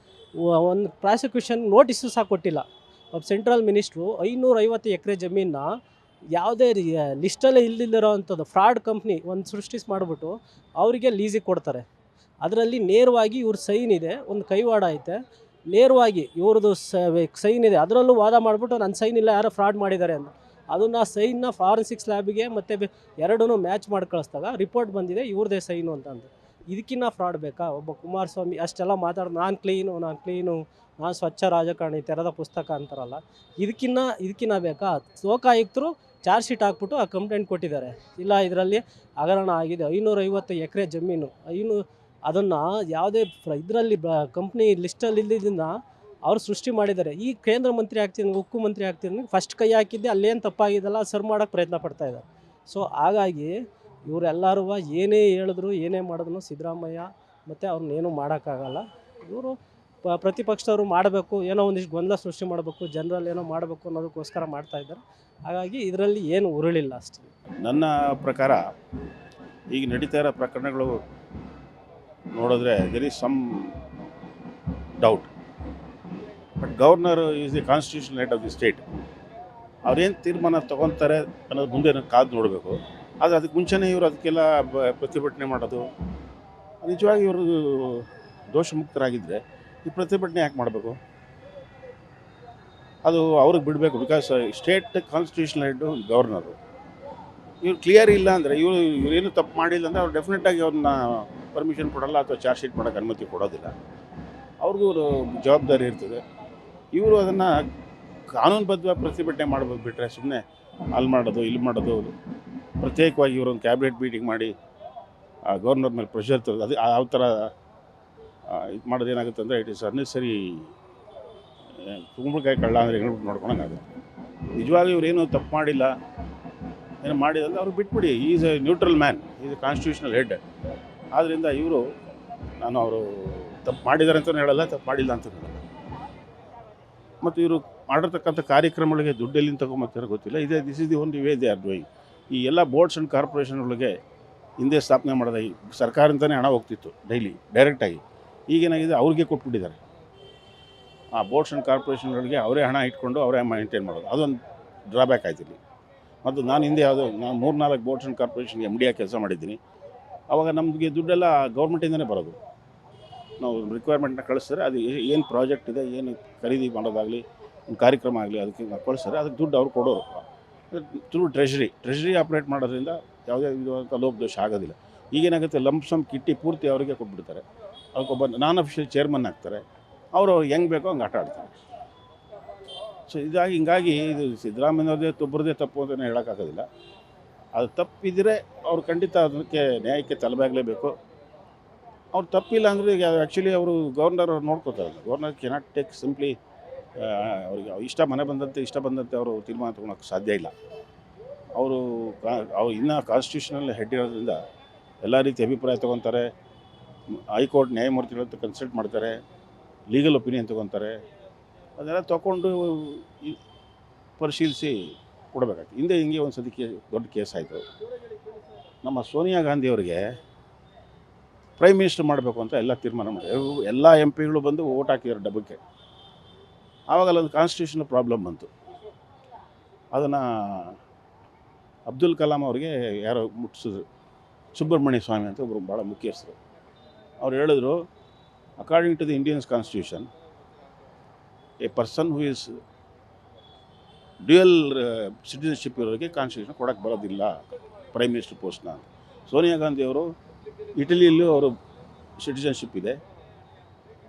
ಒಂದು ಪ್ರಾಸಿಕ್ಯೂಷನ್ ನೋಟಿಸು ಸಹ ಕೊಟ್ಟಿಲ್ಲ. ಸೆಂಟ್ರಲ್ ಮಿನಿಸ್ಟ್ರು ಐನೂರೈವತ್ತು ಎಕರೆ ಜಮೀನನ್ನ ಯಾವುದೇ ಲಿಸ್ಟಲ್ಲೇ ಇಲ್ದಿರೋ ಅಂಥದ್ದು ಫ್ರಾಡ್ ಕಂಪ್ನಿ ಒಂದು ಸೃಷ್ಟಿಸಿ ಮಾಡಿಬಿಟ್ಟು ಅವರಿಗೆ ಲೀಸಿಗೆ ಕೊಡ್ತಾರೆ. ಅದರಲ್ಲಿ ನೇರವಾಗಿ ಇವ್ರ ಸೈನ್ ಇದೆ, ಒಂದು ಕೈವಾಡ ಐತೆ. ನೇರವಾಗಿ ಇವ್ರದ್ದು ಸೈನ್ ಇದೆ. ಅದರಲ್ಲೂ ವಾದ ಮಾಡಿಬಿಟ್ಟು ನನ್ನ ಸೈನ್ ಇಲ್ಲ, ಯಾರೋ ಫ್ರಾಡ್ ಮಾಡಿದ್ದಾರೆ ಅಂತ. ಅದನ್ನು ಸೈನ್ನ ಫಾರೆನ್ಸಿಕ್ಸ್ ಲ್ಯಾಬಿಗೆ ಮತ್ತು ಎರಡೂ ಮ್ಯಾಚ್ ಮಾಡಿ ಕಳಿಸ್ದಾಗ ರಿಪೋರ್ಟ್ ಬಂದಿದೆ, ಇವ್ರದೇ ಸೈನು ಅಂತಂದು ಇದಕ್ಕಿನ್ನ ಫ್ರಾಡ್ ಬೇಕಾ? ಒಬ್ಬ ಕುಮಾರಸ್ವಾಮಿ ಅಷ್ಟೆಲ್ಲ ಮಾತಾಡೋದು ನಾನು ಕ್ಲೀನು ನಾನು ಕ್ಲೀನು ನಾನು ಸ್ವಚ್ಛ ರಾಜಕಾರಣಿ ತೆರೆದ ಪುಸ್ತಕ ಅಂತಾರಲ್ಲ, ಇದಕ್ಕಿನ್ನ ಇದಕ್ಕಿನ್ನ ಬೇಕಾ? ಲೋಕಾಯುಕ್ತರು ಚಾರ್ಜ್ ಶೀಟ್ ಹಾಕ್ಬಿಟ್ಟು ಆ ಕಂಪ್ಲೇಂಟ್ ಕೊಟ್ಟಿದ್ದಾರೆ. ಇಲ್ಲ, ಇದರಲ್ಲಿ ಹಗರಣ ಆಗಿದೆ. ಐನೂರೈವತ್ತು ಎಕರೆ ಜಮೀನು. ಐನೂ, ಅದನ್ನು ಯಾವುದೇ ಇದರಲ್ಲಿ ಬ ಕಂಪ್ನಿ ಲಿಸ್ಟಲ್ಲಿ ಇಲ್ಲಿದ್ದರಿಂದ ಅವರು ಸೃಷ್ಟಿ ಮಾಡಿದ್ದಾರೆ. ಈ ಕೇಂದ್ರ ಮಂತ್ರಿ ಆಗ್ತೀನಿ ಉಕ್ಕು ಮಂತ್ರಿ ಆಗ್ತೀನಿ ಫಸ್ಟ್ ಕೈ ಹಾಕಿದ್ದೆ, ಅಲ್ಲೇನು ತಪ್ಪಾಗಿದ್ದಲ್ಲ ಸರ್ ಮಾಡೋಕ್ಕೆ ಪ್ರಯತ್ನ ಪಡ್ತಾ ಇದ್ದಾರೆ. ಸೊ ಹಾಗಾಗಿ ಇವರೆಲ್ಲರೂ ಏನೇ ಹೇಳಿದ್ರು, ಏನೇ ಮಾಡಿದ್ರು ಸಿದ್ದರಾಮಯ್ಯ ಮತ್ತು ಅವ್ರನ್ನೇನು ಮಾಡೋಕ್ಕಾಗಲ್ಲ. ಇವರು ಪ್ರತಿಪಕ್ಷದವರು ಮಾಡಬೇಕು, ಏನೋ ಒಂದಿಷ್ಟು ಗೊಂದಲ ಸೃಷ್ಟಿ ಮಾಡಬೇಕು, ಜನರಲ್ಲಿ ಏನೋ ಮಾಡಬೇಕು ಅನ್ನೋದಕ್ಕೋಸ್ಕರ ಮಾಡ್ತಾ ಇದ್ದಾರೆ. ಹಾಗಾಗಿ ಇದರಲ್ಲಿ ಏನು ಉರುಳಿಲ್ಲ ಅಷ್ಟೇ. ನನ್ನ ಪ್ರಕಾರ ಈಗ ನಡೀತಾ ಇರೋ ಪ್ರಕರಣಗಳು ನೋಡಿದ್ರೆ there is some doubt but governor is the constitution head of the state ಅವ್ರೇನು ತೀರ್ಮಾನ ತೊಗೊತಾರೆ ಅನ್ನೋದು ಮುಂದೆ ಕಾದು ನೋಡಬೇಕು. ಆದರೆ ಅದಕ್ಕೆ ಮುಂಚೆನೇ ಇವರು ಅದಕ್ಕೆಲ್ಲ ಪ್ರತಿಭಟನೆ ಮಾಡೋದು. ನಿಜವಾಗಿ ಇವರು ದೋಷಮುಕ್ತರಾಗಿದ್ದರೆ ಈ ಪ್ರತಿಭಟನೆ ಯಾಕೆ ಮಾಡಬೇಕು? ಅದು ಅವ್ರಿಗೆ ಬಿಡಬೇಕು because state constitution head governor ಇವ್ರು ಕ್ಲಿಯರ್ ಇಲ್ಲ ಅಂದರೆ ಇವರು ಇವರೇನು ತಪ್ಪು ಮಾಡಿಲ್ಲ ಅಂದರೆ ಅವ್ರು ಡೆಫಿನೆಟಾಗಿ ಅವ್ರನ್ನ ಪರ್ಮಿಷನ್ ಕೊಡಲ್ಲ ಅಥವಾ ಚಾರ್ಜ್ ಶೀಟ್ ಮಾಡೋಕ್ಕೆ ಅನುಮತಿ ಕೊಡೋದಿಲ್ಲ. ಅವ್ರಿಗೂ ಜವಾಬ್ದಾರಿ ಇರ್ತದೆ. ಇವರು ಅದನ್ನು ಕಾನೂನುಬದ್ಧವಾಗಿ ಪ್ರತಿಭಟನೆ ಮಾಡ್ಬೋದು ಬಿಟ್ಟರೆ ಸುಮ್ಮನೆ ಅಲ್ಲಿ ಮಾಡೋದು, ಇಲ್ಲಿ ಮಾಡೋದು ಪ್ರತ್ಯೇಕವಾಗಿ ಇವರೊಂದು ಕ್ಯಾಬಿನೆಟ್ ಮೀಟಿಂಗ್ ಮಾಡಿ, ಆ ಗೌರ್ನರ್ ಮೇಲೆ ಪ್ರೆಷರ್ ತರೋದು ಅದು ಯಾವ ಥರ ಇದು ಮಾಡೋದು ಏನಾಗುತ್ತೆ ಅಂದರೆ ಇಟ್ ಇಸ್ ಅನ್ನೆಸರಿ ಕುಂಬಳಕಾಯಿ ಕಳ್ಳ ಅಂದರೆ ಹೇಳ್ಬಿಟ್ಟು ನೋಡ್ಕೊಳಂಗಾಗುತ್ತೆ ನಿಜವಾಗಿ ಇವರೇನು ತಪ್ಪು ಮಾಡಿಲ್ಲ, ಏನೋ ಮಾಡಿದ್ರೆ ಅವ್ರು ಬಿಟ್ಬಿಡಿ. Is a neutral man is a constitutional head ಆದ್ದರಿಂದ ಇವರು, ನಾನು ಅವರು ತಪ್ಪು ಮಾಡಿದ್ದಾರೆ ಅಂತಲೂ ಹೇಳಲ್ಲ, ತಪ್ಪು ಮಾಡಿಲ್ಲ ಅಂತ ಹೇಳಲ್ಲ. ಮತ್ತು ಇವರು ಮಾಡಿರ್ತಕ್ಕಂಥ ಕಾರ್ಯಕ್ರಮಗಳಿಗೆ ದುಡ್ಡೆಲ್ಲಿಂದ ಎಲ್ಲಿಂದ ತಗೊಂಬರ್ತಾರೋ ಗೊತ್ತಿಲ್ಲ. ಇದೇ this is the only way they are doing ಈ ಎಲ್ಲ ಬೋರ್ಡ್ಸ್ ಆ್ಯಂಡ್ ಕಾರ್ಪೊರೇಷನ್ಗಳಿಗೆ ಹಿಂದೆ ಸ್ಥಾಪನೆ ಮಾಡಿದೆ ಈ ಸರ್ಕಾರದಿಂದನೇ ಹಣ ಹೋಗ್ತಿತ್ತು ಡೈಲಿ ಡೈರೆಕ್ಟಾಗಿ ಈಗೇನಾಗಿದೆ, ಅವ್ರಿಗೆ ಕೊಟ್ಬಿಟ್ಟಿದ್ದಾರೆ. ಆ ಬೋರ್ಡ್ಸ್ ಆ್ಯಂಡ್ ಕಾರ್ಪೊರೇಷನ್ಗಳಿಗೆ ಅವರೇ ಹಣ ಇಟ್ಕೊಂಡು ಅವರೇ ಮೈಂಟೈನ್ ಮಾಡೋದು. ಅದೊಂದು ಡ್ರಾಬ್ಯಾಕ್ ಆಯ್ತು ಇಲ್ಲಿ. ಮತ್ತು ನಾನು ಹಿಂದೆ ಯಾವುದೋ, ನಾನು ಮೂರು ನಾಲ್ಕು ಬೋರ್ಡ್ಸ್ ಆ್ಯಂಡ್ ಕಾರ್ಪೊರೇಷನ್ಗೆ ಎಂ ಡಿ ಆಗಿ ಕೆಲಸ ಮಾಡಿದ್ದೀನಿ. ಆವಾಗ ನಮಗೆ ದುಡ್ಡೆಲ್ಲ ಗೌರ್ಮೆಂಟಿಂದನೇ ಬರೋದು. ನಾವು ರಿಕ್ವೈರ್ಮೆಂಟ್ನ ಕಳಿಸಿದ್ರೆ ಅದು ಏನು ಪ್ರಾಜೆಕ್ಟ್ ಇದೆ, ಏನು ಖರೀದಿ ಮಾಡೋದಾಗಲಿ, ಒಂದು ಕಾರ್ಯಕ್ರಮ ಆಗಲಿ, ಅದಕ್ಕೆ ಕಳಿಸ್ತಾರೆ, ಅದಕ್ಕೆ ದುಡ್ಡು ಅವ್ರು ಕೊಡೋರು. ಥ್ರೂ ಟ್ರೆಷರಿ ಟ್ರೆಷರಿ ಆಪ್ರೇಟ್ ಮಾಡೋದ್ರಿಂದ ಯಾವುದೇ ವಿಧವಾದಂಥ ಲೋಪದೋಷ ಆಗೋದಿಲ್ಲ. ಈಗೇನಾಗುತ್ತೆ ಲಂಪ್ ಸಮ್ ಕಿಟ್ಟಿ ಪೂರ್ತಿ ಅವರಿಗೆ ಕೊಟ್ಬಿಡ್ತಾರೆ. ಅದಕ್ಕೊಬ್ಬ ನಾನ್ ಅಫಿಷಿಯಲ್ ಚೇರ್ಮನ್ ಆಗ್ತಾರೆ. ಅವರು ಹೆಂಗೆ ಬೇಕೋ ಹಂಗೆ ಆಟ ಆಡ್ತಾರೆ. ಸೊ ಇದಾಗಿ ಹಿಂಗಾಗಿ ಇದು ಸಿದ್ದರಾಮಯ್ಯವ್ರದ್ದೇ ತೊಬ್ಬರದೇ ತಪ್ಪು ಅಂತಲೇ ಹೇಳೋಕ್ಕಾಗೋದಿಲ್ಲ. ಅದು ತಪ್ಪಿದ್ರೆ ಅವ್ರು ಖಂಡಿತ ಅದಕ್ಕೆ ನ್ಯಾಯಕ್ಕೆ ತಲೆಬಾಗಲೇಬೇಕು ಅವ್ರು ತಪ್ಪಿಲ್ಲ ಅಂದರೆ ಈಗ ಆ್ಯಕ್ಚುಲಿ ಅವರು ಗವರ್ನರ್ ಅವ್ರು ನೋಡ್ಕೋತಾರೆ ಗವರ್ನರ್ ಕೆನಾಟ್ ಟೇಕ್ ಸಿಂಪ್ಲಿ ಅವ್ರಿಗೆ ಇಷ್ಟ ಮನೆ ಬಂದಂತೆ, ಇಷ್ಟ ಬಂದಂತೆ ಅವರು ತೀರ್ಮಾನ ತೊಗೊಳಕ್ಕೆ ಸಾಧ್ಯ ಇಲ್ಲ. ಅವರು ಅವ್ರು ಇನ್ನೂ ಕಾನ್ಸ್ಟಿಟ್ಯೂಷನಲ್ ಹೆಡ್ ಇರೋದ್ರಿಂದ ಎಲ್ಲ ರೀತಿ ಅಭಿಪ್ರಾಯ ತೊಗೊತಾರೆ, ಹೈಕೋರ್ಟ್ ನ್ಯಾಯಮೂರ್ತಿಗಳ ಹತ್ರ ಕನ್ಸಲ್ಟ್ ಮಾಡ್ತಾರೆ ಲೀಗಲ್ ಒಪಿನಿಯನ್ ತೊಗೊತಾರೆ, ಅದೆಲ್ಲ ತಗೊಂಡು ಪರಿಶೀಲಿಸಿ ಕೊಡಬೇಕಾಗ್ತದೆ ಹಿಂದೆ ಹಿಂಗೆ ಒಂದು ಸತಿ ಕೇ, ದೊಡ್ಡ ಕೇಸ್ ಆಯಿತು. ನಮ್ಮ ಸೋನಿಯಾ ಗಾಂಧಿಯವರಿಗೆ ಪ್ರೈಮ್ ಮಿನಿಸ್ಟರ್ ಮಾಡಬೇಕು ಅಂತ ಎಲ್ಲ ತೀರ್ಮಾನ ಮಾಡಿದ್ರು. ಎಲ್ಲ ಎಂ ಪಿಗಳು ಬಂದು ಓಟ್ ಹಾಕಿದ್ದಾರೆ ಡಬ್ಬಕ್ಕೆ ಆವಾಗ ಅಲ್ಲೊಂದು ಕಾನ್ಸ್ಟಿಟ್ಯೂಷನ್ ಪ್ರಾಬ್ಲಮ್ ಬಂತು. ಅದನ್ನು ಅಬ್ದುಲ್ ಕಲಾಂ ಅವರಿಗೆ ಯಾರೋ ಮುಟ್ಟಿಸಿದ್ರು. ಸುಬ್ರಹ್ಮಣ್ಯ ಸ್ವಾಮಿ ಅಂತ ಒಬ್ಬರು ಭಾಳ ಮುಖ್ಯಸ್ಥರು. ಅವ್ರು ಹೇಳಿದ್ರು according to the Indians constitution a person who is dual citizenship ಇರೋರಿಗೆ ಕಾನ್ಸ್ಟಿಟ್ಯೂಷನ್ ಕೊಡೋಕ್ಕೆ ಬರೋದಿಲ್ಲ ಪ್ರೈಮ್ ಮಿನಿಸ್ಟರ್ ಪೋಸ್ಟ್ನ ಸೋನಿಯಾ ಗಾಂಧಿ ಅವರು ಇಟಲಿಯಲ್ಲೂ ಅವರು ಸಿಟಿಸನ್ಶಿಪ್ ಇದೆ.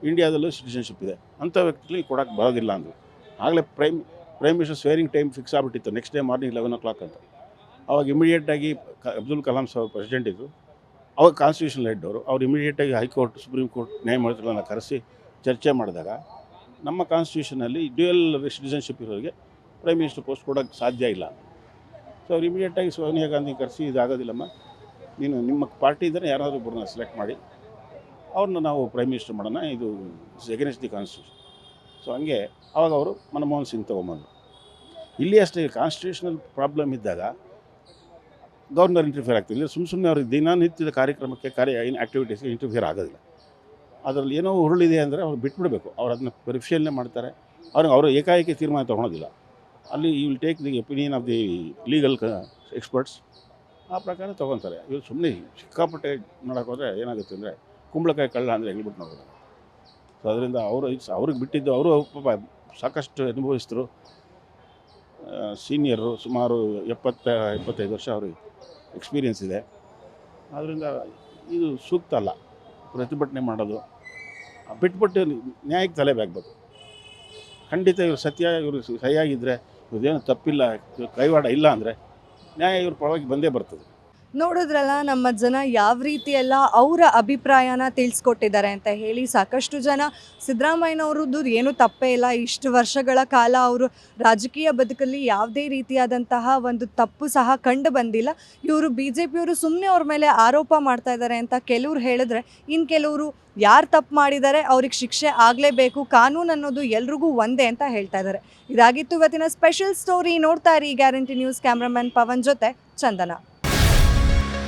ಇಂಡಿಯಾದಲ್ಲೂ ಸಿಟಿಸನ್ಶಿಪ್ ಇದೆ. ಅಂಥ ವ್ಯಕ್ತಿಗಳಿಗೆ ಕೊಡೋಕೆ ಬರೋದಿಲ್ಲ ಅಂದರು. ಆಗಲೇ prime prime minister swearing time fix ಆಗಿಬಿಟ್ಟಿತ್ತು. Next day morning eleven o'clock ಅಂತ. ಅವಾಗ ಇಮಿಡಿಯೇಟಾಗಿ ಅಬ್ದುಲ್ ಕಲಾಂ ಸಾಹೇಬ್ ಪ್ರೆಸಿಡೆಂಟ್ ಇದ್ದರು ಅವಾಗ ಕಾನ್ಸ್ಟಿಟ್ಯೂಷನ್ ಹೆಡ್ ಅವರು. ಅವ್ರು ಇಮಿಡಿಯೇಟಾಗಿ ಹೈಕೋರ್ಟ್ ಸುಪ್ರೀಂ ಕೋರ್ಟ್ ನ್ಯಾಯಮೂರ್ತಿಗಳನ್ನ ಕರೆಸಿ ಚರ್ಚೆ ಮಾಡಿದಾಗ ನಮ್ಮ ಕಾನ್ಸ್ಟಿಟ್ಯೂಷನಲ್ಲಿ ಡ್ಯೂಯಲ್ ಸಿಟಿಸನ್ಶಿಪ್ ಇರೋರಿಗೆ ಪ್ರೈಮ್ ಮಿನಿಸ್ಟರ್ ಪೋಸ್ಟ್ ಕೊಡೋಕ್ಕೆ ಸಾಧ್ಯ ಇಲ್ಲ. ಸೊ ಅವ್ರು ಇಮಿಡಿಯೇಟಾಗಿ ಸೋನಿಯಾ ಗಾಂಧಿ ಕರೆಸಿ ಇದಾಗೋದಿಲ್ಲಮ್ಮ. ನೀನು ನಿಮ್ಮ ಪಾರ್ಟಿ ಇದ್ದರೆ ಯಾರಾದರೂ ಒಬ್ಬರನ್ನ ಸೆಲೆಕ್ಟ್ ಮಾಡಿ. ಅವ್ರನ್ನ ನಾವು ಪ್ರೈಮ್ ಮಿನಿಸ್ಟರ್ ಮಾಡೋಣ, ಇದು ಎಗನೆಸ್ಟ್ ದಿ ಕಾನ್ಸ್ಟಿಟ್ಯೂಷನ್ ಸೊ ಹಂಗೆ ಅವಾಗ ಅವರು ಮನಮೋಹನ್ ಸಿಂಗ್ ತೊಗೊಂಬಂದರು. ಇಲ್ಲಿ ಅಷ್ಟೇ ಕಾನ್ಸ್ಟಿಟ್ಯೂಷನಲ್ ಪ್ರಾಬ್ಲಮ್ ಇದ್ದಾಗ ಗವರ್ನರ್ ಇಂಟರ್ಫಿಯರ್ ಆಗ್ತಿಲ್ಲ ಸುಮ್ಮ ಸುಮ್ಮನೆ ಅವ್ರಿಗೆ ದಿನನಿತ್ಯದ ಕಾರ್ಯಕ್ರಮಕ್ಕೆ ಕಾರ್ಯ ಏನು ಆ್ಯಕ್ಟಿವಿಟೀಸ್ಗೆ ಇಂಟರ್ಫಿಯರ್ ಆಗೋದಿಲ್ಲ. ಅದರಲ್ಲಿ ಏನೋ ಹುರುಳಿದೆ ಅಂದರೆ ಅವ್ರು ಬಿಟ್ಬಿಡಬೇಕು. ಅವ್ರು ಅದನ್ನ ಪರಿಶೀಲನೆ ಮಾಡ್ತಾರೆ. ಅವ್ರಿಗೆ ಅವರು ಏಕಾಏಕಿ ತೀರ್ಮಾನ ತೊಗೊಳೋದಿಲ್ಲ. ಅಲ್ಲಿ you will take the opinion of the legal experts ಆ ಪ್ರಕಾರ ತೊಗೊತಾರೆ. ಇವ್ರು ಸುಮ್ಮನೆ ಸಿಕ್ಕಾಪಟ್ಟೆ ನೋಡೋಕೆ ಹೋದರೆ ಏನಾಗುತ್ತೆ ಅಂದರೆ ಕುಂಬಳಕಾಯಿ ಕಳ್ಳ ಅಂದರೆ ಹೇಳ್ಬಿಟ್ಟು ನೋಡೋದು ಸೊ ಅದರಿಂದ ಅವರು ಅವ್ರಿಗೆ ಬಿಟ್ಟಿದ್ದು ಅವರು ಸಾಕಷ್ಟು ಅನುಭವಿಸಿದ್ರು ಸೀನಿಯರು ಸುಮಾರು ಎಪ್ಪತ್ತ, ಎಪ್ಪತ್ತೈದು ವರ್ಷ ಅವ್ರಿಗೆ ಎಕ್ಸ್ಪೀರಿಯೆನ್ಸ್ ಇದೆ. ಆದ್ದರಿಂದ ಇದು ಸೂಕ್ತ ಅಲ್ಲ. ಪ್ರತಿಭಟನೆ ಮಾಡೋದು. ಬಿಟ್ಬಿಟ್ಟು ನ್ಯಾಯಕ್ಕೆ ತಲೆ ಬಾಗಬೇಕು ಖಂಡಿತ ಇವರು ಸತ್ಯ, ಇವರು ಸರಿಯಾಗಿದ್ದರೆ ಇವ್ರದ್ದೇನು ತಪ್ಪಿಲ್ಲ, ಕೈವಾಡ ಇಲ್ಲ ಅಂದರೆ ನ್ಯಾಯ ಇವ್ರ ಪರವಾಗಿ ಬಂದೇ ಬರ್ತದೆ. ನೋಡಿದ್ರಲ್ಲ, ನಮ್ಮ ಜನ ಯಾವ ರೀತಿ ಎಲ್ಲ ಅವರ ಅಭಿಪ್ರಾಯನ ತಿಳಿಸ್ಕೊಟ್ಟಿದ್ದಾರೆ ಅಂತ ಹೇಳಿ ಸಾಕಷ್ಟು ಜನ ಸಿದ್ದರಾಮಯ್ಯನವ್ರದ್ದು ಏನೂ ತಪ್ಪೇ ಇಲ್ಲ. ಇಷ್ಟು ವರ್ಷಗಳ ಕಾಲ ಅವರು ರಾಜಕೀಯ ಬದುಕಲ್ಲಿ ಯಾವುದೇ ರೀತಿಯಾದಂತಹ ಒಂದು ತಪ್ಪು ಸಹ ಕಂಡು ಬಂದಿಲ್ಲ. ಇವರು ಬಿ ಜೆ ಪಿಯವರು ಸುಮ್ಮನೆ ಅವ್ರ ಮೇಲೆ ಆರೋಪ ಮಾಡ್ತಾ ಇದ್ದಾರೆ ಅಂತ ಕೆಲವ್ರು ಹೇಳಿದ್ರೆ ಇನ್ನು ಕೆಲವರು ಯಾರು ತಪ್ಪು ಮಾಡಿದ್ದಾರೆ, ಅವ್ರಿಗೆ ಶಿಕ್ಷೆ ಆಗಲೇಬೇಕು, ಕಾನೂನು ಅನ್ನೋದು ಎಲ್ರಿಗೂ ಒಂದೇ ಅಂತ ಹೇಳ್ತಾ ಇದ್ದಾರೆ. ಇದಾಗಿತ್ತು ಇವತ್ತಿನ ಸ್ಪೆಷಲ್ ಸ್ಟೋರಿ ನೋಡ್ತಾ ಇರಿ ಗ್ಯಾರಂಟಿ ನ್ಯೂಸ್ ಕ್ಯಾಮ್ರಾಮನ್ ಪವನ್ ಜೊತೆ ಚಂದನ.